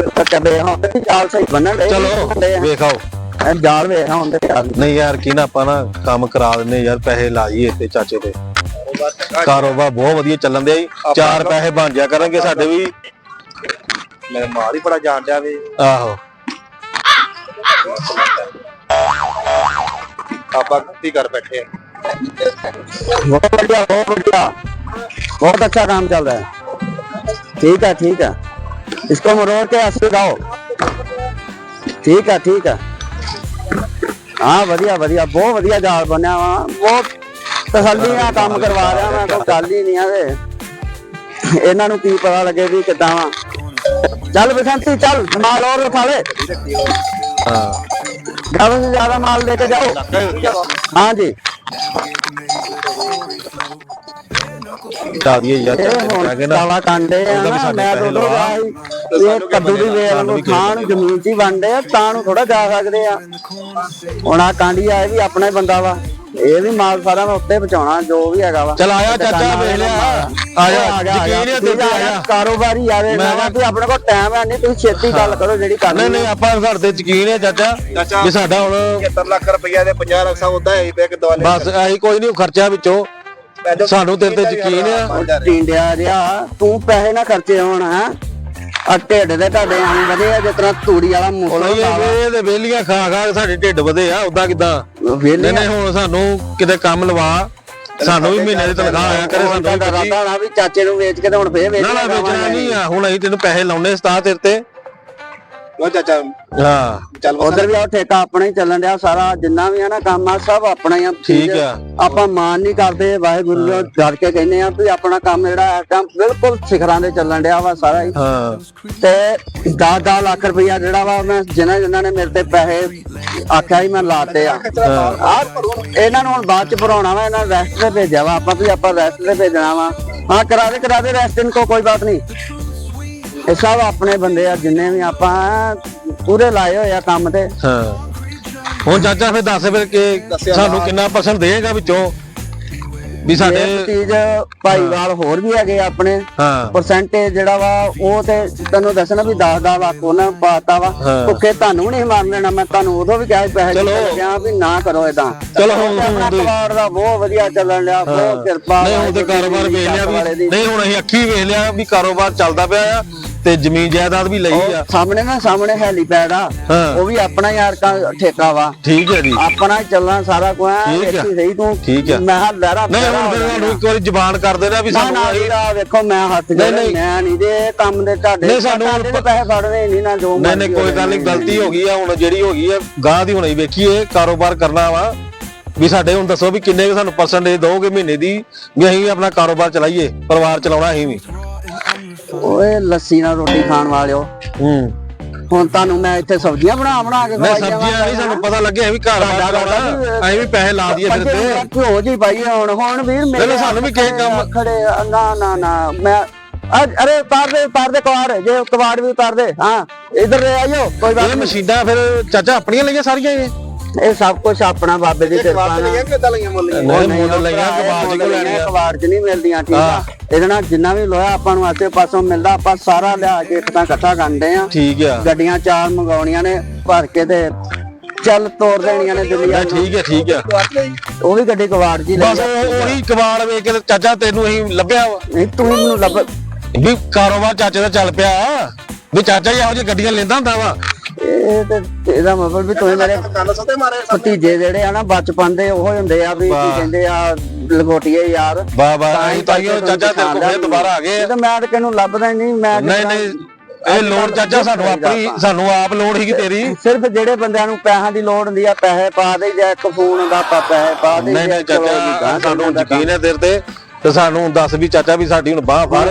Speaker 3: ਤਾਂ ਕਰਦੇ ਆ ਤੇ ਜਾਲ ਸਹੀ ਬੰਨਣ ਦੇ
Speaker 2: ਚਲੋ ਵੇਖਾਓ।
Speaker 3: ਐ ਜਾਲ ਵੇਖਣਾ ਹੁੰਦੇ ਯਾਰ
Speaker 2: ਨਹੀਂ ਯਾਰ ਕੀ ਨਾ ਆਪਾਂ ਨਾ ਕੰਮ ਕਰਾ ਦਿੰਨੇ ਯਾਰ ਪੈਸੇ ਲਾਈਏ ਤੇ ਚਾਚੇ ਤੇ ਕਾਰੋਬਾਰ ਬਹੁਤ ਵਧੀਆ ਚੱਲਣ ਦੇ ਆ ਚਾਰ ਪੈਸੇ ਬਣ ਜਾ ਕਰਾਂਗੇ ਸਾਡੇ ਵੀ।
Speaker 1: ਮੇਰੇ ਮਾਰ ਹੀ ਬੜਾ ਜਾਣ ਜਾ ਵੇ।
Speaker 2: ਆਹੋ।
Speaker 1: ਆਪਾਂ ਕੀ ਕਰ ਬੈਠੇ
Speaker 3: ਬਹੁਤ ਵਧੀਆ ਬਹੁਤ ਵਧੀਆ। बहुत अच्छा काम चल रहा है ठीक है ठीक है इसको मरोड़ के अस्सी गाओ ठीक है ठीक है हाँ ਵਧੀਆ ਵਧੀਆ ਬਹੁਤ ਵਧੀਆ ਜਾਲ ਬਣਿਆ ਵਾ ਬਹੁਤ ਤਸੱਲੀ ਨਾਲ ਕੰਮ ਕਰਵਾ ਰਿਹਾ ਮੈਂ ਕੋਈ ਗੱਲ ਹੀ ਨਹੀਂ ਆ ਤੇ ਇਹਨਾਂ ਨੂੰ ਕੀ ਪਤਾ ਲੱਗੇ ਵੀ ਕਿੱਦਾਂ ਵਾ ਚੱਲ ਬਸੰਤੀ ਚੱਲ ਮਾਲ और उठा ले
Speaker 2: ਹਾਂ
Speaker 3: ज्यादा से ज्यादा माल लेके जाओ हाँ जी
Speaker 2: ਡਾ ਦਈਏ ਯਾਰ ਕਹਿ ਕੇ ਨਾ।
Speaker 3: ਕਾਲਾ ਕਾਂਡੇ ਆ
Speaker 2: ਉਹਦਾ ਵੀ
Speaker 3: ਨਾ
Speaker 2: ਸਾਡੇ
Speaker 3: ਮੈਂ
Speaker 2: ਪੈਸੇ ਲਵਾ।
Speaker 3: ਇਹ ਕੱਦੂ ਦੀ ਵੇਲ ਨੂੰ ਖਾਣ ਜ਼ਮੀਨ 'ਚ ਹੀ ਵੰਡੇ ਆ ਤਾਂ ਨੂੰ ਥੋੜਾ ਜਾ ਸਕਦੇ ਆ। ਹੁਣ ਆ ਕਾਂਡੀ ਆ ਇਹ ਵੀ ਆਪਣਾ ਹੀ ਬੰਦਾ ਵਾ। ਇਹ ਵੀ ਮਾਲ ਸਾਰਾ ਮੈਂ ਉੱਤੇ ਪਹੁੰਚਾਉਣਾ ਜੋ ਵੀ ਹੈਗਾ ਵਾ।
Speaker 2: ਚਲ ਆਇਆ ਚਾਚਾ ਵੇਖ ਲਿਆ। ਆ ਜਾ ਯਕੀਨ ਹੈ ਤੇ ਆਇਆ
Speaker 3: ਕਾਰੋਬਾਰੀ ਆਵੇ ਮੈਂ ਕਿਹਾ ਵੀ ਆਪਣੇ ਕੋਲ ਟਾਈਮ ਹੈ ਨਹੀਂ ਤੁਸੀਂ ਛੇਤੀ ਗੱਲ ਕਰੋ ਜਿਹੜੀ ਕਰਨੀ
Speaker 2: ਨਹੀਂ ਨਹੀਂ ਆਪਾਂ ਸਾਡੇ ਤੇ ਯਕੀਨ ਹੈ ਚਾਚਾ
Speaker 1: ਚਾਚਾ
Speaker 2: ਵੀ ਸਾਡਾ ਹੁਣ
Speaker 1: 75 ਲੱਖ ਰੁਪਈਆ ਦੇ 50 ਲੱਖ ਸਾ ਉਦਾਂ ਹੀ ਪੈ ਕੇ ਦਵਾਲੇ
Speaker 2: ਬਸ ਆਹੀ ਕੋਈ ਨਹੀਂ ਖਰਚਾ ਵਿੱਚੋਂ ਸਾਨੂੰ ਤੇਰੇ ਤੇ ਯਕੀਨ ਆ।
Speaker 3: ਟਿੰਡਿਆ ਰਿਹਾ ਤੂੰ ਪੈਸੇ ਨਾ ਖਰਚੇ ਹੋਣ ਹੈ? ਆ ਢਿੱਡ ਦੇ ਤੁਹਾਡੇ ਆਂ ਵਧੇ ਆ ਜਿਸ ਤਰ੍ਹਾਂ ਤੂੜੀ ਵਾਲਾ ਮੂਸਾ
Speaker 2: ਇਹ ਤੇ ਵੇਲੀਆਂ ਖਾ ਖਾ ਕੇ ਸਾਡੇ ਢਿੱਡ ਵਧੇ ਆ ਉਦਾਂ ਕਿਦਾਂ?
Speaker 3: ਵੇਲੇ
Speaker 2: ਨਹੀਂ ਨਹੀਂ ਹੁਣ ਸਾਨੂੰ ਕਿਤੇ ਕੰਮ ਲਵਾ ਸਾਨੂੰ ਵੀ ਮਹੀਨੇ ਦੀ ਤਨਖਾਹ ਆਇਆ ਕਰੇ ਸਾਨੂੰ ਵੀ।
Speaker 3: ਦਾ
Speaker 2: ਬੱਚੀ।
Speaker 3: ਰਾਤਾ ਨਾ ਵੀ ਚਾਚੇ ਨੂੰ ਵੇਚ ਕੇ ਤੇ ਹੁਣ ਫੇਰ ਵੇਚ
Speaker 2: ਨਾ ਨਾ ਵੇਚਣਾ ਨਹੀਂ ਆ ਹੁਣ ਅਸੀਂ ਤੈਨੂੰ ਪੈਸੇ ਲਾਉਣੇ ਸਤਾ ਤੇਰੇ ਤੇ।
Speaker 1: ਉਹ ਚਾਚਾ।
Speaker 2: ਹਾਂ।
Speaker 1: ਚੱਲ
Speaker 3: ਉਧਰ ਵੀ ਉਹ ਠੇਕਾ ਆਪਣਾ ਹੀ ਚੱਲਣ ਡਿਆ ਸਾਰਾ ਜਿੰਨਾ ਵੀ ਆ ਨਾ ਕੰਮ ਆ ਸਭ ਆਪਣਾ ਹੀ ਆ।
Speaker 2: ਠੀਕ ਆ।
Speaker 3: ਆਪਾਂ ਮਾਨ ਨਹੀਂ ਕਰਦੇ ਵਾਹਿਗੁਰੂ ਨੂੰ ਡਰ ਕੇ ਕਹਿੰਦੇ ਆ ਵੀ ਆਪਣਾ ਕੰਮ ਜਿਹੜਾ ਬਿਲਕੁਲ ਸਿਖਰਾਂ ਦੇ ਚੱਲਣ ਡਿਆ ਵਾ ਸਾਰਾ ਹੀ।
Speaker 2: ਹਾਂ।
Speaker 3: ਤੇ 10 ਲੱਖ ਰੁਪਇਆ ਜਿਹੜਾ ਵਾ ਮੈਂ ਜਿਨ੍ਹਾਂ ਜਿਨ੍ਹਾਂ ਨੇ ਮੇਰੇ ਤੇ ਪੈਸੇ ਆਖਿਆ ਹੀ ਮੈਂ ਲਾਤੇ ਆ। ਆ ਇਹਨਾਂ ਨੂੰ ਹੁਣ ਬਾਅਦ ਚ ਭਰਾਉਣਾ ਵਾ ਇਹਨਾਂ ਰੈਸਟ ਤੇ ਭੇਜਿਆ ਵਾ। ਆਪਾਂ ਵੀ ਆਪਾਂ ਰੈਸਟ ਤੇ ਭੇਜਣਾ ਵਾ। ਹਾਂ ਕਰਾ ਦੇ ਕਰਾ ਦੇ ਰੈਸਟ ਇਨਕੋ ਕੋਈ ਬਾਤ ਨਹੀਂ। ਇਹ ਸਭ ਆਪਣੇ ਬੰਦੇ ਆ ਜਿੰਨੇ ਵੀ ਆਪਾਂ ਪੂਰੇ ਲਾਏ ਹੋਏ ਆ ਕੰਮ ਤੇ।
Speaker 2: ਹਾਂ। ਹੁਣ ਚਾਚਾ ਫਿਰ ਦੱਸ ਫਿਰ ਕਿ ਸਾਨੂੰ ਕਿੰਨਾ ਪਰਸੈਂਟ ਦੇਗਾ ਵਿੱਚੋਂ? ਵੀ ਸਾਡੇ
Speaker 3: ਚੀਜ਼ ਭਾਈਵਾਲ ਹੋਰ ਵੀ ਹੈਗੇ ਆਪਣੇ।
Speaker 2: ਹਾਂ।
Speaker 3: ਪਰਸੈਂਟੇਜ ਜਿਹੜਾ ਵਾ ਉਹ ਤੇ ਤੈਨੂੰ ਦੱਸਣਾ ਵੀ 10 10 ਲੱਖ ਉਹਨਾਂ ਪਾਤਾ ਵਾ।
Speaker 2: ਹਾਂ।
Speaker 3: ਭੁੱਖੇ ਤੁਹਾਨੂੰ ਨਹੀਂ ਮਾਰ ਲੈਣਾ ਮੈਂ ਤੁਹਾਨੂੰ ਉਦੋਂ ਵੀ ਕਿਹਾ ਪੈਸੇ
Speaker 2: ਚਲੋ।
Speaker 3: ਦੇ ਕਿਹਾ ਵੀ ਨਾ ਕਰੋ ਇਦਾਂ
Speaker 2: ਚਲੋ ਹੁਣ-
Speaker 3: ਪਰਿਵਾਰ ਦਾ ਬਹੁਤ ਵਧੀਆ ਚੱਲਣ ਲਿਆ ਬਹੁਤ ਕਿਰਪਾ
Speaker 2: ਨਹੀਂ ਹੁਣ ਤੇ ਕਾਰੋਬਾਰ ਵੇਖ ਲਿਆ ਵੀ ਨਹੀਂ ਹੁਣ ਅਸੀਂ ਅੱਖੀ ਵੇਖ ਲਿਆ ਵੀ ਕਾਰੋਬਾਰ ਚੱਲਦਾ ਪਿਆ ਆ ਤੇ ਜ਼ਮੀਨ ਜਾਇਦਾਦ ਵੀ ਲਈ ਆ।
Speaker 3: ਸਾਹਮਣੇ ਨਾ ਸਾਹਮਣੇ ਹੈਲੀਪੈਡ ਆ।
Speaker 2: ਹਾਂ।
Speaker 3: ਉਹ ਵੀ ਆਪਣਾ ਯਾਰ ਕਾ ਠੇਕਾ ਵਾ।
Speaker 2: ਠੀਕ ਹੈ ਜੀ।
Speaker 3: ਆਪਣਾ ਹੀ ਚੱਲਣਾ ਸਾਰਾ ਕੁਝ। ਵੇਖੀ ਸਹੀ ਤੂੰ।
Speaker 2: ਠੀਕ ਆ।
Speaker 3: ਮੈਂ ਲਹਿਰਾ
Speaker 2: ਨਹੀਂ ਹੁਣ ਫਿਰ ਸਾਨੂੰ ਇੱਕ ਵਾਰੀ ਜ਼ਬਾਨ ਕਰ ਦੇਣਾ ਵੀ
Speaker 3: ਨਾ
Speaker 2: ਸਾਨੂੰ
Speaker 3: ਨਾ
Speaker 2: ਅਸੀਂ-
Speaker 3: ਵੀਰਾ ਵੇਖੋ ਮੈਂ ਹੱਥ
Speaker 2: ਨਹੀਂ।
Speaker 3: ਮੈਂ ਨਹੀਂ ਜੇ ਕੰਮ ਦੇ ਤੁਹਾਡੇ
Speaker 2: ਨਹੀਂ, ਸਾਨੂੰ
Speaker 3: ਤੁਹਾਡੇ
Speaker 2: ਹੁਣ
Speaker 3: ਦੇ ਪੈਸੇ ਫੜਨੇ ਨਹੀਂ ਨਾ ਜੋ
Speaker 2: ਨਹੀਂ ਨਹੀਂ
Speaker 3: ਮਰਜ਼ੀ
Speaker 2: ਕੋਈ। ਗੱਲ ਨਹੀਂ ਗਲਤੀ ਹੋ ਗਈ ਆ ਹੁਣ ਜਿਹੜੀ ਹੋ ਗਈ ਆ ਗਾਹ ਦੀ ਹੁਣ ਹੀ ਵੇਖੀਏ ਕਾਰੋਬਾਰ ਕਰਨਾ ਵਾ ਵੀ ਸਾਡੇ ਹੁਣ ਦੱਸੋ ਵੀ ਕਿੰਨੇ ਕੁ ਸਾਨੂੰ ਪਰਸੈਂਟੇਜ ਦੋਗੇ ਮਹੀਨੇ ਦੀ ਵੀ ਅਸੀਂ ਆਪਣਾ ਕਾਰੋਬਾਰ ਚਲਾਈਏ ਪਰਿਵਾਰ ਚਲਾਉਣਾ ਅਸੀਂ ਵੀ
Speaker 3: ਓਏ ਲੱਸੀ ਨਾਲ ਰੋਟੀ ਖਾਣ ਵਾਲਿਓ
Speaker 2: ਹੂੰ
Speaker 3: ਹੁਣ ਤੁਹਾਨੂੰ ਮੈਂ ਇੱਥੇ ਸਬਜ਼ੀਆਂ ਬਣਾ ਬਣਾ ਕੇ
Speaker 2: ਨਹੀਂ
Speaker 3: ਖਵਾਈ
Speaker 2: ਸਬਜ਼ੀਆਂ ਨਹੀਂ ਸਾਨੂੰ ਪਤਾ ਲੱਗਿਆ ਵੀ ਘਰ ਬਾਹਰ ਚਲਾਉਣਾ ਅਸੀਂ ਵੀ ਪੈਸੇ ਲਾ ਦਈਏ ਫਿਰ ਤੇ।
Speaker 3: ਹੋ ਜੀ ਭਾਈ ਹੁਣ ਹੁਣ ਵੀਰ ਮੇਰੇ
Speaker 2: ਸਾਨੂੰ ਵੀ ਕਿਸੇ ਕੰਮ-
Speaker 3: ਖੜੇ ਨਾ ਨਾ ਨਾ। ਮੈਂ ਅਰੇ ਉਤਾਰ ਦੇ ਉਤਾਰ ਦੇ ਕਵਾੜ ਜੇ ਕਵਾੜ ਵੀ ਉਤਾਰ ਦੇ ਹਾਂ। ਇਧਰ ਆਇਓ ਕੋਈ ਨਹੀਂ।
Speaker 2: ਮਸ਼ੀਨਾਂ ਫਿਰ ਚਾਚਾ ਆਪਣੀਆਂ ਲਈਆਂ ਸਾਰੀਆਂ ਇਹ?
Speaker 3: ਇਹ ਸਭ ਕੁਝ ਆਪਣਾ ਬਾਬੇ ਦੀ ਕਿਰਪਾ
Speaker 1: ਕਵਾੜ
Speaker 3: ਨਾਲ।
Speaker 1: ਲਈਆਂ ਕਿਦਾਂ ਲਈਆਂ ਮੁੱਲ ਲਈਆਂ
Speaker 2: ਨਹੀਂ, ਮੁੱਲ ਲਈਆਂ, ਕਬਾੜ ਚ
Speaker 3: ਲਈਆਂ,
Speaker 2: ਲੈਣੀਆਂ?
Speaker 3: ਕਬਾੜ ਚ ਨਹੀਂ ਮਿਲਦੀਆਂ ਠੀਕ ਆ।
Speaker 2: ਹਾਂ।
Speaker 3: ਇਹਦੇ ਨਾਲ ਜਿੰਨਾ ਵੀ ਲੋਹਾ ਆਪਾਂ ਨੂੰ ਆਸੇ ਪਾਸੋਂ ਮਿਲਦਾ ਆਪਾਂ ਸਾਰਾ ਲਿਆ ਕੇ ਇੱਕ ਤਾਂ ਇਕੱਠਾ ਕਰਦੇ ਆ।
Speaker 2: ਠੀਕ ਆ।
Speaker 3: ਗੱਡੀਆਂ ਚਾਰ ਮੰਗਾਉਣੀਆਂ ਨੇ ਭਰ ਕੇ ਤੇ ਚੱਲ ਤੋੜ ਦੇਣੀਆਂ ਨੇ ਨੂੰ।
Speaker 2: ਠੀਕ ਆ ਠੀਕ ਆ।
Speaker 3: ਉਹ ਵੀ ਗੱਡੀ ਕਬਾੜ ਜੀ
Speaker 2: ਬਸ ਉਹ- ਉਹੀ ਕਬਾੜ ਵੇਖ ਕੇ ਤੇ ਚਾਚਾ ਤੈਨੂੰ ਅਸੀਂ ਲੱਭਿਆ ਵਾ।
Speaker 3: ਨਹੀਂ ਤੂੰ ਹੀ ਮੈਨੂੰ ਲੱਭ
Speaker 2: ਵੀ ਕਾਰੋਬਾਰ ਚਾਚੇ ਦਾ ਚੱਲ ਪਿਆ ਵੀ ਚਾਚਾ ਹੀ ਇਹੋ ਜਿਹੀ ਗੱਡੀਆਂ ਲੈਂਦਾ ਹੁੰਦਾ ਵਾ।
Speaker 3: ਇਹ ਤੇ ਇਹਦਾ ਮਤਲਬ ਵੀ ਤੂੰ ਹੀ ਮੇਰੇ
Speaker 1: ਕੰਨ ਸੋਤੇ ਮਾਰੇ
Speaker 3: ਭਤੀਜੇ ਜਿਹੜੇ ਆ ਨਾ ਬਚਪਨ ਦੇ ਉਹ ਹੁੰਦੇ ਆ ਵੀ ਕੀ
Speaker 2: ਵਾਹ।
Speaker 3: ਕਹਿੰਦੇ ਆ ਲਗੋਟੀਏ ਯਾਰ।
Speaker 2: ਬਾ ਬਾ
Speaker 3: ਤਾਂ ਹੀ
Speaker 2: ਅਸੀਂ ਤਾਈਓ ਚਾਚਾ ਤੇਰੇ ਕੋਲ ਫੇਰ ਦੁਬਾਰਾ ਆ ਗਏ।
Speaker 3: ਤਾਂ ਮੈਂ ਤਾਂ ਕਿਹਨੂੰ ਲੱਭਦਾ ਹੀ ਨਹੀਂ ਮੈਂ
Speaker 2: ਨਹੀਂ ਨਹੀਂ ਇਹ ਲੋੜ ਚਾਚਾ ਸਾਨੂੰ ਆਪਣੀ ਸਾਨੂੰ ਆਪ ਲੋੜ ਸੀਗੀ ਤੇਰੀ।
Speaker 3: ਸਿਰਫ ਜਿਹੜੇ ਬੰਦਿਆਂ ਨੂੰ ਪੈਸਿਆਂ ਦੀ ਲੋੜ ਹੁੰਦੀ ਆ ਪੈਸੇ ਪਾ ਦੇ ਜਾਂ ਇੱਕ ਫੋਨ ਦਾ ਪੈਸੇ ਪਾ ਦੇ
Speaker 2: ਨਹੀਂ ਨਹੀਂ ਚਾਚਾ ਸਾਨੂੰ ਯਕੀਨ ਹੈ ਤੇਰੇ ਤੇ ਤੇ ਸਾਨੂੰ ਦੱਸ ਵੀ ਚਾਚਾ ਵੀ ਸਾਡੀ ਹੁਣ ਬਾਹ ਫੜ।